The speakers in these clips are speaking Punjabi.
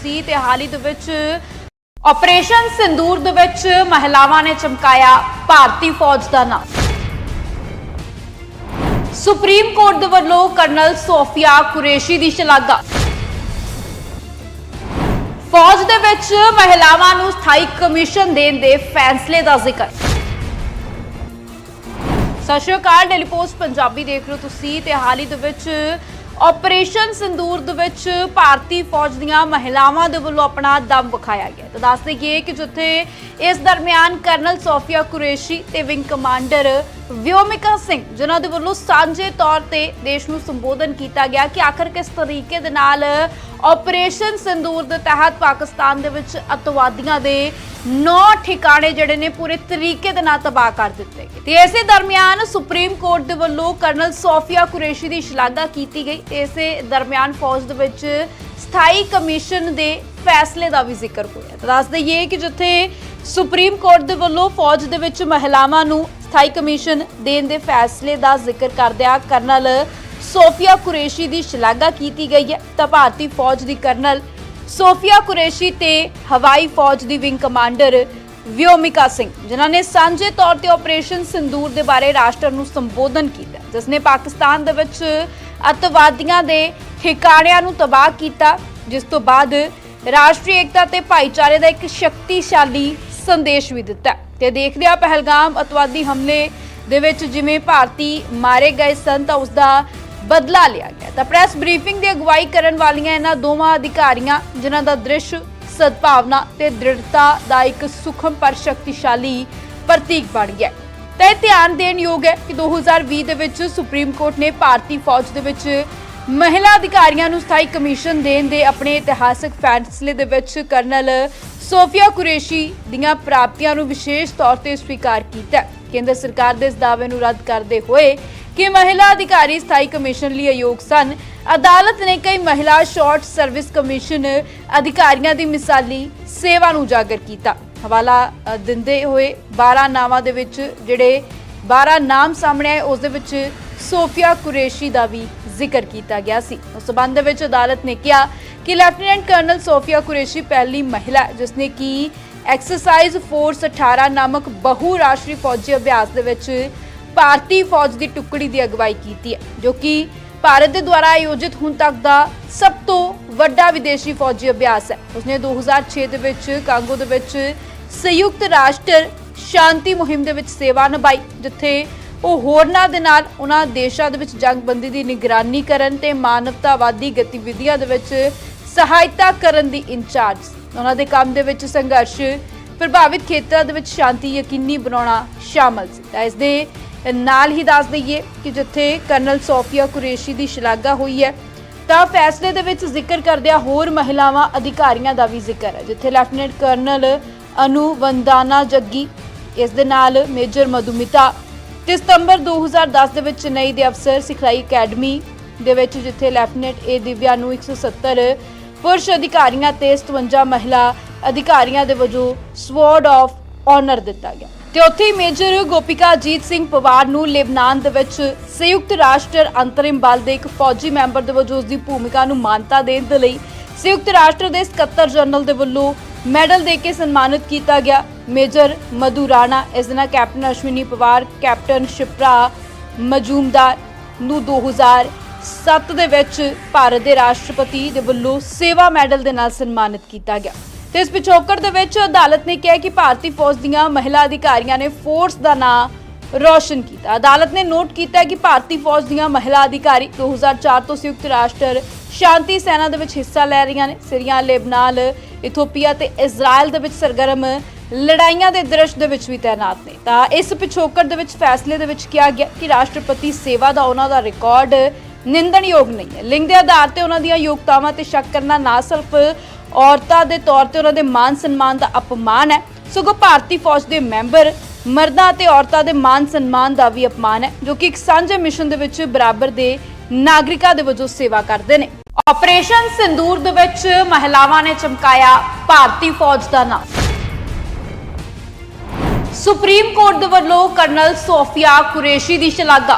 ਤੁਸੀਂ ਤੇ ਹਾਲ ਹੀ ਦੇ ਵਿੱਚ ਆਪਰੇਸ਼ਨ ਸਿੰਦੂਰ ਦੇ ਵਿੱਚ ਮਹਿਲਾਵਾਂ ਨੇ ਚਮਕਾਇਆ ਭਾਰਤੀ ਫੌਜ ਦਾ ਨਾਮ। ਸੁਪਰੀਮ ਕੋਰਟ ਦੇ ਵੱਲੋਂ ਕਰਨਲ ਸੋਫੀਆ ਕੁਰੇਸ਼ੀ ਦੀ ਸ਼ਲਾਘਾ। ਫੌਜ ਦੇ ਵਿੱਚ ਮਹਿਲਾਵਾਂ ਨੂੰ ਸਥਾਈ ਕਮਿਸ਼ਨ ਦੇਣ ਦੇ ਫੈਸਲੇ ਦਾ ਜ਼ਿਕਰ। ਸਤਿ ਸ਼੍ਰੀ ਅਕਾਲ, ਡੇਲੀ ਪੋਸਟ ਪੰਜਾਬੀ ਦੇਖ ਰਹੇ ਹੋ ਤੁਸੀਂ ਤੇ ਹਾਲ ਹੀ ਦੇ ਵਿੱਚ ਆਪਰੇਸ਼ਨ ਸਿੰਦੂਰ ਦੇ ਵਿੱਚ ਭਾਰਤੀ ਫੌਜ ਦੀਆਂ ਮਹਿਲਾਵਾਂ ਦੇ ਵੱਲੋਂ ਆਪਣਾ ਦਮ ਵਿਖਾਇਆ ਗਿਆ। ਤਾਂ ਦੱਸ ਦਈਏ ਕਿ ਜਿੱਥੇ ਇਸ ਦਰਮਿਆਨ ਕਰਨਲ ਸੋਫੀਆ ਕੁਰੇਸ਼ੀ ਤੇ ਵਿੰਗ ਕਮਾਂਡਰ ਵਿਓਮਿਕਾ ਸਿੰਘ, ਜਿਨ੍ਹਾਂ ਦੇ ਵੱਲੋਂ ਸਾਂਝੇ ਤੌਰ ਤੇ ਦੇਸ਼ ਨੂੰ ਸੰਬੋਧਨ ਕੀਤਾ ਗਿਆ ਕਿ ਆਖਰ ਕਿਸ ਤਰੀਕੇ ਦੇ ਨਾਲ ਆਪਰੇਸ਼ਨ ਸਿੰਦੂਰ ਦੇ ਤਹਿਤ ਪਾਕਿਸਤਾਨ ਦੇ ਵਿੱਚ ਅਤਵਾਦੀਆਂ ਦੇ 9 ਠਿਕਾਣੇ ਜਿਹੜੇ ਨੇ ਪੂਰੇ ਤਰੀਕੇ ਦੇ ਨਾਲ ਤਬਾਹ ਕਰ ਦਿੱਤੇ ਗਏ। ਤੇ ਇਸੇ ਦਰਮਿਆਨ ਸੁਪਰੀਮ ਕੋਰਟ ਦੇ ਵੱਲੋਂ ਕਰਨਲ ਸੋਫੀਆ ਕੁਰੇਸ਼ੀ ਦੀ ਸ਼ਲਾਘਾ ਕੀਤੀ ਗਈ। ਇਸੇ ਦਰਮਿਆਨ ਫੌਜ ਦੇ ਵਿੱਚ ਸਥਾਈ ਕਮਿਸ਼ਨ ਦੇ ਫੈਸਲੇ ਦਾ ਵੀ ਜ਼ਿਕਰ ਹੋਇਆ। ਦੱਸ ਦਈਏ ਕਿ ਜਿੱਥੇ ਸੁਪਰੀਮ ਕੋਰਟ ਦੇ ਵੱਲੋਂ ਫੌਜ ਦੇ ਵਿੱਚ ਮਹਿਲਾਵਾਂ ਨੂੰ ਸਥਾਈ ਕਮਿਸ਼ਨ ਦੇਣ ਦੇ ਫੈਸਲੇ ਦਾ ਜ਼ਿਕਰ ਕਰਦਿਆਂ ਕਰਨਲ ਸੋਫੀਆ ਕੁਰੇਸ਼ੀ ਦੀ ਸ਼ਲਾਘਾ ਕੀਤੀ ਗਈ ਹੈ। ਤਾਂ ਭਾਰਤੀ ਫੌਜ ਦੀ ਕਰਨਲ ਸੋਫੀਆ ਕੁਰੇਸ਼ੀ ਤੇ ਹਵਾਈ ਫੌਜ ਦੀ ਵਿੰਗ ਕਮਾਂਡਰ ਵਿਓਮਿਕਾ ਸਿੰਘ, ਜਿਨ੍ਹਾਂ ਨੇ ਸਾਂਝੇ ਤੌਰ ਤੇ ਆਪਰੇਸ਼ਨ ਸਿੰਦੂਰ ਦੇ ਬਾਰੇ ਰਾਸ਼ਟਰ ਨੂੰ ਸੰਬੋਧਨ ਕੀਤਾ, ਜਿਸ ਨੇ ਪਾਕਿਸਤਾਨ ਦੇ ਵਿੱਚ ਅਤਵਾਦੀਆਂ ਦੇ ਠਿਕਾਣਿਆਂ ਨੂੰ ਤਬਾਹ ਕੀਤਾ, ਜਿਸ ਤੋਂ ਬਾਅਦ ਰਾਸ਼ਟਰੀ ਏਕਤਾ ਤੇ ਭਾਈਚਾਰੇ ਦਾ ਇੱਕ ਸ਼ਕਤੀਸ਼ਾਲੀ ਸੰਦੇਸ਼ ਵੀ ਦਿੱਤਾ। ਤੇ ਦੇਖਦੇ ਆ ਪਹਿਲਗਾਮ ਅਤਵਾਦੀ ਹਮਲੇ ਦੇ ਵਿੱਚ ਜਿਵੇਂ ਭਾਰਤੀ ਮਾਰੇ ਗਏ ਸਨ ਤਾਂ ਉਸ ਦਾ ਬਦਲਾ ਲਿਆ ਗਿਆ। ਤਾਂ ਪ੍ਰੈਸ ਬਰੀਫਿੰਗ ਦੀ ਅਗਵਾਈ ਕਰਨ ਵਾਲੀਆਂ ਇਹਨਾਂ ਦੋਵਾਂ ਅਧਿਕਾਰੀਆਂ, ਜਿਨ੍ਹਾਂ ਦਾ ਦ੍ਰਿਸ਼ ਸਦਭਾਵਨਾ ਤੇ ਦ੍ਰਿੜਤਾ ਦਾ ਇੱਕ ਸੁਖਮ ਪਰ ਸ਼ਕਤੀਸ਼ਾਲੀ ਪ੍ਰਤੀਕ ਬਣ ਗਿਆ ਤਾਂ ਇਹ ਧਿਆਨ ਦੇਣ ਯੋਗ ਹੈ ਕਿ 2020 ਦੇ ਵਿੱਚ ਸੁਪਰੀਮ ਕੋਰਟ ਨੇ ਭਾਰਤੀ ਫੌਜ ਦੇ ਵਿੱਚ ਮਹਿਲਾ ਅਧਿਕਾਰੀਆਂ ਨੂੰ ਸਥਾਈ ਕਮਿਸ਼ਨ ਦੇਣ ਦੇ ਆਪਣੇ ਇਤਿਹਾਸਕ ਫੈਸਲੇ ਦੇ ਵਿੱਚ ਕਰਨਲ ਸੋਫੀਆ ਕੁਰੇਸ਼ੀ ਦੀਆਂ ਪ੍ਰਾਪਤੀਆਂ ਨੂੰ ਵਿਸ਼ੇਸ਼ ਤੌਰ ਤੇ ਸਵੀਕਾਰ ਕੀਤਾ ਕੇਂਦਰ ਸਰਕਾਰ ਦੇ ਇਸ ਦਾਅਵੇ ਨੂੰ ਰੱਦ ਕਰਦੇ ਹੋਏ ਕਿ ਮਹਿਲਾ ਅਧਿਕਾਰੀ ਸਥਾਈ ਕਮਿਸ਼ਨ ਲਈ ਅਯੋਗ ਸਨ। ਅਦਾਲਤ ਨੇ ਕਈ ਮਹਿਲਾ ਸ਼ਾਰਟ ਸਰਵਿਸ ਕਮਿਸ਼ਨ ਅਧਿਕਾਰੀਆਂ ਦੀ ਮਿਸਾਲੀ ਸੇਵਾ ਨੂੰ ਉਜਾਗਰ ਕੀਤਾ। ਹਵਾਲਾ ਦਿੰਦੇ ਹੋਏ 12 ਨਾਵਾਂ ਦੇ ਵਿੱਚ ਜਿਹੜੇ 12 ਨਾਮ ਸਾਹਮਣੇ ਆਏ, ਉਸ ਦੇ ਵਿੱਚ ਸੋਫੀਆ ਕੁਰੇਸ਼ੀ ਦਾ ਵੀ ਜ਼ਿਕਰ ਕੀਤਾ ਗਿਆ ਸੀ। ਉਸ ਸਬੰਧ ਵਿੱਚ ਅਦਾਲਤ ਨੇ ਕਿਹਾ ਕਿ ਲੈਫਟੀਨੈਂਟ ਕਰਨਲ ਸੋਫੀਆ ਕੁਰੇਸ਼ੀ ਪਹਿਲੀ ਮਹਿਲਾ ਜਿਸ ਨੇ ਕਿ ਐਕਸਰਸਾਈਜ਼ ਫੋਰਸ 18 ਨਾਮਕ ਬਹੁ ਰਾਸ਼ਟਰੀ ਫੌਜੀ ਅਭਿਆਸ ਦੇ ਵਿੱਚ ਭਾਰਤੀ ਫੌਜ ਦੀ ਟੁਕੜੀ ਦੀ ਅਗਵਾਈ ਕੀਤੀ ਹੈ, ਜੋ ਕਿ ਭਾਰਤ ਦੇ ਦੁਆਰਾ ਆਯੋਜਿਤ ਹੁਣ ਤੱਕ ਦਾ ਸਭ ਤੋਂ ਵੱਡਾ ਵਿਦੇਸ਼ੀ ਫੌਜੀ ਅਭਿਆਸ ਹੈ। ਉਸਨੇ 2006 ਦੇ ਵਿੱਚ ਕਾਂਗੋ ਦੇ ਵਿੱਚ ਸੰਯੁਕਤ ਰਾਸ਼ਟਰ ਸ਼ਾਂਤੀ ਮੁਹਿੰਮ ਦੇ ਵਿੱਚ ਸੇਵਾ ਨਿਭਾਈ, ਜਿੱਥੇ ਉਹ ਹੋਰਨਾਂ ਦੇ ਨਾਲ ਉਹਨਾਂ ਦੇਸ਼ਾਂ ਦੇ ਵਿੱਚ ਜੰਗਬੰਦੀ ਦੀ ਨਿਗਰਾਨੀ ਕਰਨ ਤੇ ਮਾਨਵਤਾਵਾਦੀ ਗਤੀਵਿਧੀਆਂ ਦੇ ਵਿੱਚ ਸਹਾਇਤਾ ਕਰਨ ਦੀ ਇੰਚਾਰਜ। ਉਹਨਾਂ ਦੇ ਕੰਮ ਦੇ ਵਿੱਚ ਸੰਘਰਸ਼ ਪ੍ਰਭਾਵਿਤ ਖੇਤਰਾਂ ਦੇ ਵਿੱਚ ਸ਼ਾਂਤੀ ਯਕੀਨੀ ਬਣਾਉਣਾ ਸ਼ਾਮਲ ਸੀ। ਤਾਂ ਇਸ ਦੇ ਨਾਲ ਹੀ ਦੱਸ ਦਈਏ ਕਿ ਜਿੱਥੇ ਕਰਨਲ ਸੋਫੀਆ ਕੁਰੇਸ਼ੀ ਦੀ ਸ਼ਲਾਘਾ ਹੋਈ ਹੈ, ਤਾਂ ਫੈਸਲੇ ਦੇ ਵਿੱਚ ਜ਼ਿਕਰ ਕਰਦਿਆਂ ਹੋਰ ਮਹਿਲਾਵਾਂ ਅਧਿਕਾਰੀਆਂ ਦਾ ਵੀ ਜ਼ਿਕਰ ਹੈ, ਜਿੱਥੇ ਲੈਫਟੀਨੈਂਟ ਕਰਨਲ ਅਨੂ ਵੰਦਾਨਾ ਜੱਗੀ, ਇਸ ਦੇ ਨਾਲ ਮੇਜਰ ਮਧੂਮਿਤਾ ਤੇ ਸਤੰਬਰ 2010 ਦੇ ਵਿੱਚ ਚੇਨਈ ਦੇ ਅਫਸਰ ਸਿਖਲਾਈ ਅਕੈਡਮੀ ਦੇ ਵਿੱਚ, ਜਿੱਥੇ ਲੈਫਟੀਨੈਂਟ ਏ ਦਿਵਿਆ ਨੂੰ 170 ਪੁਰਸ਼ ਅਧਿਕਾਰੀਆਂ ਤੇ 57 ਮਹਿਲਾ ਅਧਿਕਾਰੀਆਂ ਦੇ ਵਜੋਂ ਸਵਾਰਡ ਆਫ ਆਨਰ ਦਿੱਤਾ ਗਿਆ। ਤੇ ਉੱਥੇ ਮੇਜਰ ਗੋਪਿਕਾ ਅਜੀਤ ਸਿੰਘ ਪਵਾਰ ਨੂੰ ਲੈਬਨਾਨ ਦੇ ਵਿੱਚ ਸੰਯੁਕਤ ਰਾਸ਼ਟਰ ਅੰਤਰਿਮ ਬਲ ਦੇ ਇੱਕ ਫੌਜੀ ਮੈਂਬਰ ਦੇ ਵਜੋਂ ਉਸ ਦੀ ਭੂਮਿਕਾ ਨੂੰ ਮਾਨਤਾ ਦੇਣ ਦੇ ਲਈ ਸੰਯੁਕਤ ਰਾਸ਼ਟਰ ਦੇ ਸਕੱਤਰ ਜਨਰਲ ਦੇ ਵੱਲੋਂ ਮੈਡਲ ਦੇ ਕੇ ਸਨਮਾਨਿਤ ਕੀਤਾ ਗਿਆ। ਮੇਜਰ ਮਧੂ ਰਾਣਾ, ਇਸ ਦੇ ਨਾਲ ਕੈਪਟਨ ਅਸ਼ਵਨੀ ਪਵਾਰ, ਕੈਪਟਨ ਸ਼ਿਪਰਾ ਮਜੂਮਦਾਰ ਨੂੰ 2007 ਦੇ ਵਿੱਚ ਭਾਰਤ ਦੇ ਰਾਸ਼ਟਰਪਤੀ ਦੇ ਵੱਲੋਂ ਸੇਵਾ ਮੈਡਲ ਦੇ ਨਾਲ ਸਨਮਾਨਿਤ ਕੀਤਾ ਗਿਆ। ਤੇ ਇਸ ਪਿਛੋਕੜ ਦੇ ਵਿੱਚ ਅਦਾਲਤ ਨੇ ਕਿਹਾ ਕਿ ਭਾਰਤੀ ਫੌਜ ਦੀਆਂ ਮਹਿਲਾ ਅਧਿਕਾਰੀਆਂ ਨੇ ਫੋਰਸ ਦਾ ਨਾਂ ਰੋਸ਼ਨ ਕੀਤਾ। ਅਦਾਲਤ ਨੇ ਨੋਟ ਕੀਤਾ ਕਿ ਭਾਰਤੀ ਫੌਜ ਦੀਆਂ ਮਹਿਲਾ ਅਧਿਕਾਰੀ 2004 ਤੋਂ ਸੰਯੁਕਤ ਰਾਸ਼ਟਰ ਸ਼ਾਂਤੀ ਸੈਨਾ ਦੇ ਵਿੱਚ ਹਿੱਸਾ ਲੈ ਰਹੀਆਂ ਨੇ। ਸੀਰੀਆ, ਲੈਬਨਾਨ, ਇਥੋਪੀਆ ਤੇ ਇਜ਼ਰਾਈਲ ਦੇ ਵਿੱਚ ਸਰਗਰਮ ਲੜਾਈਆਂ ਦੇ ਦ੍ਰਿਸ਼ ਦੇ ਵਿੱਚ ਵੀ ਤਾਇਨਾਤ ਨੇ। ਤਾਂ ਇਸ ਪਿਛੋਕੜ ਦੇ ਵਿੱਚ ਫੈਸਲੇ ਦੇ ਵਿੱਚ ਕਿਹਾ ਗਿਆ ਕਿ ਰਾਸ਼ਟਰਪਤੀ ਸੇਵਾ ਦਾ ਉਹਨਾਂ ਦਾ ਰਿਕਾਰਡ ਨਿੰਦਣਯੋਗ ਨਹੀਂ ਹੈ। ਲਿੰਗ ਦੇ ਆਧਾਰ ਤੇ ਉਹਨਾਂ ਦੀਆਂ ਯੋਗਤਾਵਾਂ ਤੇ ਸ਼ੱਕ ਕਰਨਾ ਨਾ ਸਿਰਫ ਔਰਤਾਂ ਦੇ ਤੌਰ ਤੇ ਉਹਨਾਂ ਦੇ ਮਾਨ ਸਨਮਾਨ ਦਾ ਅਪਮਾਨ ਹੈ। ਸਗੋਂ ਭਾਰਤੀ ਫੌਜ ਦੇ ਮੈਂਬਰ ਮਰਦਾਂ ਤੇ ਔਰਤਾਂ ਦੇ ਮਾਨ ਸਨਮਾਨ ਦਾ ਵੀ ਅਪਮਾਨ ਹੈ, ਜੋ ਕਿ ਇੱਕ ਸਾਂਝੇ ਮਿਸ਼ਨ ਦੇ ਵਿੱਚ ਬਰਾਬਰ ਦੇ ਨਾਗਰਿਕਾਂ ਦੇ ਵਜੋਂ ਸੇਵਾ ਕਰਦੇ ਨੇ। ਆਪਰੇਸ਼ਨ ਸਿੰਦੂਰ ਦੇ ਵਿੱਚ ਮਹਿਲਾਵਾਂ ਨੇ ਚਮਕਾਇਆ ਭਾਰਤੀ ਫੌਜ ਦਾ ਨਾਮ। ਸੁਪਰੀਮ ਕੋਰਟ ਦੇ ਵੱਲੋਂ ਕਰਨਲ ਸੋਫੀਆ ਕੁਰੇਸ਼ੀ ਦੀ ਸ਼ਲਾਘਾ।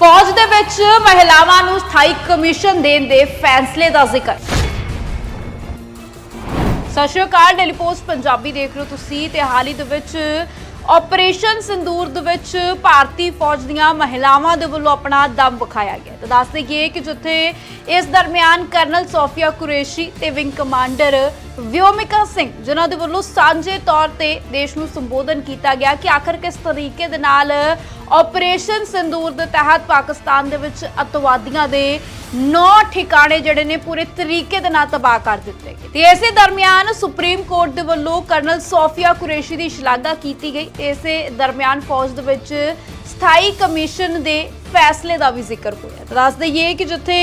ਫੌਜ ਦੇ ਵਿੱਚ ਮਹਿਲਾਵਾਂ ਨੂੰ ਸਥਾਈ ਕਮਿਸ਼ਨ ਦੇਣ ਦੇ ਫੈਸਲੇ ਦਾ ਜ਼ਿਕਰ। ਸਤਿ ਸ਼੍ਰੀ ਅਕਾਲ ਡੇਲੀ ਪੋਸਟ ਪੰਜਾਬੀ ਦੇਖ ਰਹੇ ਹੋ ਤੁਸੀਂ ਤੇ ਹਾਲ ਹੀ ਦੇ ਵਿੱਚ ਆਪਰੇਸ਼ਨ ਸਿੰਦੂਰ ਦੇ ਵਿੱਚ ਭਾਰਤੀ ਫੌਜ ਦੀਆਂ ਮਹਿਲਾਵਾਂ ਦੇ ਵੱਲੋਂ ਆਪਣਾ ਦਮ ਵਿਖਾਇਆ ਗਿਆ। ਤਾਂ ਦੱਸ ਦਈਏ ਕਿ ਜਿੱਥੇ ਇਸ ਦਰਮਿਆਨ ਕਰਨਲ ਸੋਫੀਆ ਕੁਰੇਸ਼ੀ ਤੇ ਵਿੰਗ ਕਮਾਂਡਰ ਵਿਓਮਿਕਾ ਸਿੰਘ, ਜਿਨ੍ਹਾਂ ਦੇ ਵੱਲੋਂ ਸਾਂਝੇ ਤੌਰ ਤੇ ਦੇਸ਼ ਨੂੰ ਸੰਬੋਧਨ ਕੀਤਾ ਗਿਆ ਕਿ ਆਖਰ ਕਿਸ ਤਰੀਕੇ ਦੇ ਨਾਲ ਆਪਰੇਸ਼ਨ ਸਿੰਦੂਰ ਦੇ ਤਹਿਤ ਪਾਕਿਸਤਾਨ ਦੇ ਵਿੱਚ ਅਤਵਾਦੀਆਂ ਦੇ ਨੌ ਠਿਕਾਣੇ ਜਿਹੜੇ ਨੇ ਪੂਰੇ ਤਰੀਕੇ ਦੇ ਨਾਲ ਤਬਾਹ ਕਰ ਦਿੱਤੇ ਗਏ। ਤੇ ਇਸੇ ਦਰਮਿਆਨ ਸੁਪਰੀਮ ਕੋਰਟ ਦੇ ਵੱਲੋਂ ਕਰਨਲ ਸੋਫੀਆ ਕੁਰੇਸ਼ੀ ਦੀ ਸ਼ਲਾਘਾ ਕੀਤੀ ਗਈ। ਇਸੇ ਦਰਮਿਆਨ ਫੌਜ ਦੇ ਵਿੱਚ ਸਥਾਈ ਕਮਿਸ਼ਨ ਦੇ ਫੈਸਲੇ ਦਾ ਵੀ ਜ਼ਿਕਰ ਹੋਇਆ। ਦੱਸ ਦਈਏ ਕਿ ਜਿੱਥੇ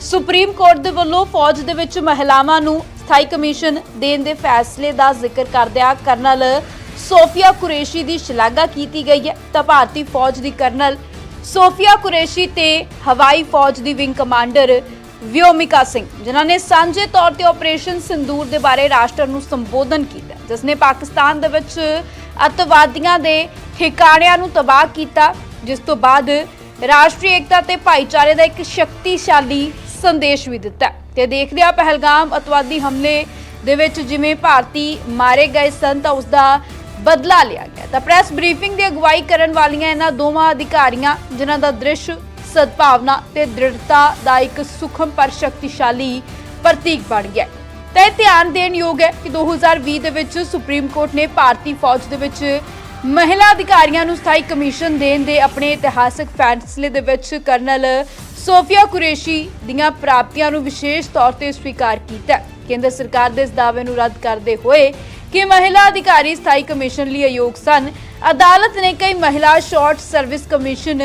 ਸੁਪਰੀਮ ਕੋਰਟ ਦੇ ਵੱਲੋਂ ਫੌਜ ਦੇ ਵਿੱਚ ਮਹਿਲਾਵਾਂ ਨੂੰ ਸਥਾਈ ਕਮਿਸ਼ਨ ਦੇਣ ਦੇ ਫੈਸਲੇ ਦਾ ਜ਼ਿਕਰ ਕਰਦਿਆਂ ਕਰਨਲ ਸੋਫੀਆ ਕੁਰੇਸ਼ੀ ਦੀ ਸ਼ਲਾਘਾ ਕੀਤੀ ਗਈ ਹੈ। ਤਾਂ ਭਾਰਤੀ ਫੌਜ ਦੀ ਕਰਨਲ ਸੋਫੀਆ ਕੁਰੇਸ਼ੀ ਤੇ ਹਵਾਈ ਫੌਜ ਦੀ ਵਿੰਗ ਕਮਾਂਡਰ ਵਿਓਮਿਕਾ ਸਿੰਘ, ਜਿਨ੍ਹਾਂ ਨੇ ਸਾਂਝੇ ਤੌਰ ਤੇ ਆਪਰੇਸ਼ਨ ਸਿੰਦੂਰ ਦੇ ਬਾਰੇ ਰਾਸ਼ਟਰ ਨੂੰ ਸੰਬੋਧਨ ਕੀਤਾ, ਜਿਸ ਨੇ ਪਾਕਿਸਤਾਨ ਦੇ ਵਿੱਚ ਅਤਵਾਦੀਆਂ ਦੇ ਠਿਕਾਣਿਆਂ ਨੂੰ ਤਬਾਹ ਕੀਤਾ, ਜਿਸ ਤੋਂ ਬਾਅਦ ਰਾਸ਼ਟਰੀ ਏਕਤਾ ਤੇ ਭਾਈਚਾਰੇ ਦਾ ਇੱਕ ਸ਼ਕਤੀਸ਼ਾਲੀ ਸੰਦੇਸ਼ ਵੀ ਦਿੱਤਾ ਤੇ ਦੇਖਦੇ ਆ ਪਹਿਲਗਾਮ ਅਤਵਾਦੀ ਹਮਲੇ ਦੇ ਵਿੱਚ ਜਿਵੇਂ ਭਾਰਤੀ ਮਾਰੇ ਗਏ ਸਨ ਤਾਂ ਉਸ ਦਾ ਬਦਲਾ ਲਿਆ ਗਿਆ ਤਾਂ ਪ੍ਰੈਸ ਬਰੀਫਿੰਗ ਦੀ ਅਗਵਾਈ ਕਰਨ ਵਾਲੀਆਂ ਇਹਨਾਂ ਦੋਵਾਂ ਅਧਿਕਾਰੀਆਂ, ਜਿਨ੍ਹਾਂ ਦਾ ਦ੍ਰਿਸ਼ ਸਦਭਾਵਨਾ ਤੇ ਦ੍ਰਿੜਤਾ ਦਾ ਇੱਕ ਸੁਖਮ ਪਰ ਸ਼ਕਤੀਸ਼ਾਲੀ ਪ੍ਰਤੀਕ ਬਣ ਗਿਆ ਤਾਂ ਇਹ ਧਿਆਨ ਦੇਣ ਯੋਗ ਹੈ ਕਿ 2020 ਦੇ ਵਿੱਚ ਸੁਪਰੀਮ ਕੋਰਟ ਨੇ ਭਾਰਤੀ ਫੌਜ ਦੇ ਵਿੱਚ ਮਹਿਲਾ ਅਧਿਕਾਰੀਆਂ ਨੂੰ ਸਥਾਈ ਕਮਿਸ਼ਨ ਦੇਣ ਦੇ ਆਪਣੇ ਇਤਿਹਾਸਕ ਫੈਸਲੇ ਦੇ ਵਿੱਚ ਕਰਨਲ ਸੋਫੀਆ ਕੁਰੇਸ਼ੀ ਦੀਆਂ ਪ੍ਰਾਪਤੀਆਂ ਨੂੰ ਵਿਸ਼ੇਸ਼ ਤੌਰ ਤੇ ਸਵੀਕਾਰ ਕੀਤਾ ਕੇਂਦਰ ਸਰਕਾਰ ਦੇ ਇਸ ਦਾਅਵੇ ਨੂੰ ਰੱਦ ਕਰਦੇ ਹੋਏ ਕਿ ਮਹਿਲਾ ਅਧਿਕਾਰੀ ਸਥਾਈ ਕਮਿਸ਼ਨ ਲਈ ਅਯੋਗ ਸਨ। ਅਦਾਲਤ ਨੇ ਕਈ ਮਹਿਲਾ ਸ਼ਾਰਟ ਸਰਵਿਸ ਕਮਿਸ਼ਨ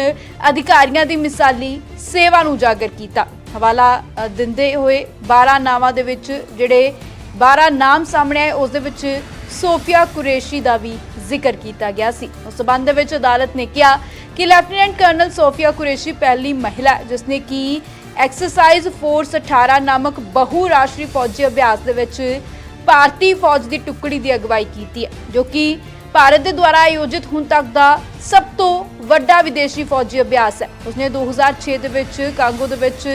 ਅਧਿਕਾਰੀਆਂ ਦੀ ਮਿਸਾਲੀ ਸੇਵਾ ਨੂੰ ਉਜਾਗਰ ਕੀਤਾ। ਹਵਾਲਾ ਦਿੰਦੇ ਹੋਏ 12 ਨਾਵਾਂ ਦੇ ਵਿੱਚ ਜਿਹੜੇ 12 ਨਾਮ ਸਾਹਮਣੇ ਆਏ, ਉਸ ਦੇ ਵਿੱਚ ਸੋਫੀਆ ਕੁਰੇਸ਼ੀ ਦਾ ਵੀ ਜ਼ਿਕਰ ਕੀਤਾ ਗਿਆ ਸੀ। ਉਸ ਸਬੰਧ ਵਿੱਚ ਅਦਾਲਤ ਨੇ ਕਿਹਾ ਕਿ ਲੈਫਟੀਨੈਂਟ ਕਰਨਲ ਸੋਫੀਆ ਕੁਰੇਸ਼ੀ ਪਹਿਲੀ ਮਹਿਲਾ ਜਿਸ ਨੇ ਕਿ ਐਕਸਰਸਾਈਜ਼ ਫੋਰਸ 18 ਨਾਮਕ ਬਹੁ ਰਾਸ਼ਟਰੀ ਫੌਜੀ ਅਭਿਆਸ ਦੇ ਵਿੱਚ ਭਾਰਤੀ ਫੌਜ ਦੀ ਟੁਕੜੀ ਦੀ ਅਗਵਾਈ ਕੀਤੀ ਹੈ, ਜੋ ਕਿ ਭਾਰਤ ਦੇ ਦੁਆਰਾ ਆਯੋਜਿਤ ਹੁਣ ਤੱਕ ਦਾ ਸਭ ਤੋਂ ਵੱਡਾ ਵਿਦੇਸ਼ੀ ਫੌਜੀ ਅਭਿਆਸ ਹੈ। ਉਸਨੇ 2006 ਦੇ ਵਿੱਚ ਕਾਂਗੋ ਦੇ ਵਿੱਚ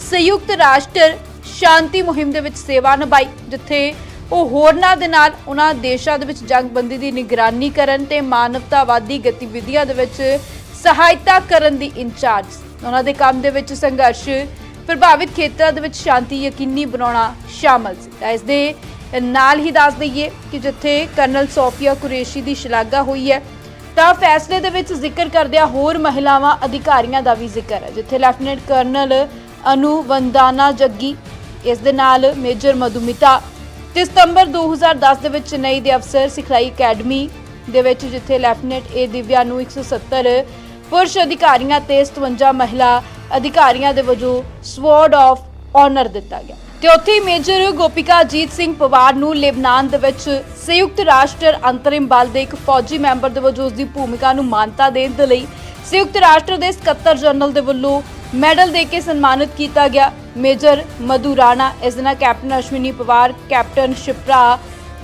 ਸੰਯੁਕਤ ਰਾਸ਼ਟਰ ਸ਼ਾਂਤੀ ਮੁਹਿੰਮ ਦੇ ਵਿੱਚ ਸੇਵਾ ਨਿਭਾਈ, ਜਿੱਥੇ ਉਹ ਹੋਰਨਾਂ ਦੇ ਨਾਲ ਉਹਨਾਂ ਦੇਸ਼ਾਂ ਦੇ ਵਿੱਚ ਜੰਗਬੰਦੀ ਦੀ ਨਿਗਰਾਨੀ ਕਰਨ ਤੇ ਮਾਨਵਤਾਵਾਦੀ ਗਤੀਵਿਧੀਆਂ ਦੇ ਵਿੱਚ ਸਹਾਇਤਾ ਕਰਨ ਦੀ ਇੰਚਾਰਜ। ਉਹਨਾਂ ਦੇ ਕੰਮ ਦੇ ਵਿੱਚ ਸੰਘਰਸ਼ ਪ੍ਰਭਾਵਿਤ ਖੇਤਰਾਂ ਦੇ ਵਿੱਚ ਸ਼ਾਂਤੀ ਯਕੀਨੀ ਬਣਾਉਣਾ ਸ਼ਾਮਲ ਸੀ। ਤਾਂ ਇਸ ਦੇ ਨਾਲ ਹੀ ਦੱਸ ਦਈਏ ਕਿ ਜਿੱਥੇ ਕਰਨਲ ਸੋਫੀਆ ਕੁਰੇਸ਼ੀ ਦੀ ਸ਼ਲਾਘਾ ਹੋਈ ਹੈ, ਤਾਂ ਫੈਸਲੇ ਦੇ ਵਿੱਚ ਜ਼ਿਕਰ ਕਰਦਿਆਂ ਹੋਰ ਮਹਿਲਾਵਾਂ ਅਧਿਕਾਰੀਆਂ ਦਾ ਵੀ ਜ਼ਿਕਰ ਹੈ, ਜਿੱਥੇ ਲੈਫਟੀਨੈਂਟ ਕਰਨਲ ਅਨੂ ਵੰਦਾਨਾ ਜੱਗੀ, ਇਸ ਦੇ ਨਾਲ ਮੇਜਰ ਮਧੂਮਿਤਾ ਤੇ ਸਤੰਬਰ 2010 ਦੇ ਵਿੱਚ ਚੇਨਈ ਦੇ ਅਫਸਰ ਸਿਖਲਾਈ ਅਕੈਡਮੀ ਦੇ ਵਿੱਚ, ਜਿੱਥੇ ਲੈਫਟੀਨੈਂਟ ਏ ਦਿਵਿਆ ਨੂੰ 170 ਪੁਰਸ਼ ਅਧਿਕਾਰੀਆਂ ਤੇ 57 ਮਹਿਲਾ ਅਧਿਕਾਰੀਆਂ ਦੇ ਵਜੋਂ ਸਵਾਰਡ ਆਫ ਆਨਰ ਦਿੱਤਾ ਗਿਆ। ਤੇ ਉੱਥੇ ਮੇਜਰ ਗੋਪਿਕਾ ਅਜੀਤ ਸਿੰਘ ਪਵਾਰ ਨੂੰ ਲੈਬਨਾਨ ਦੇ ਵਿੱਚ ਸੰਯੁਕਤ ਰਾਸ਼ਟਰ ਅੰਤਰਿਮ ਬਲ ਦੇ ਇੱਕ ਫੌਜੀ ਮੈਂਬਰ ਦੇ ਵਜੋਂ ਉਸ ਦੀ ਭੂਮਿਕਾ ਨੂੰ ਮਾਨਤਾ ਦੇਣ ਦੇ ਲਈ ਸੰਯੁਕਤ ਰਾਸ਼ਟਰ ਦੇ ਸਕੱਤਰ ਜਨਰਲ ਦੇ ਵੱਲੋਂ ਮੈਡਲ ਦੇ ਕੇ ਸਨਮਾਨਿਤ ਕੀਤਾ ਗਿਆ। ਮੇਜਰ ਮਧੂ ਰਾਣਾ, ਇਸ ਦੇ ਕੈਪਟਨ ਅਸ਼ਵਨੀ ਪਵਾਰ, ਕੈਪਟਨ ਸ਼ਿਪਰਾ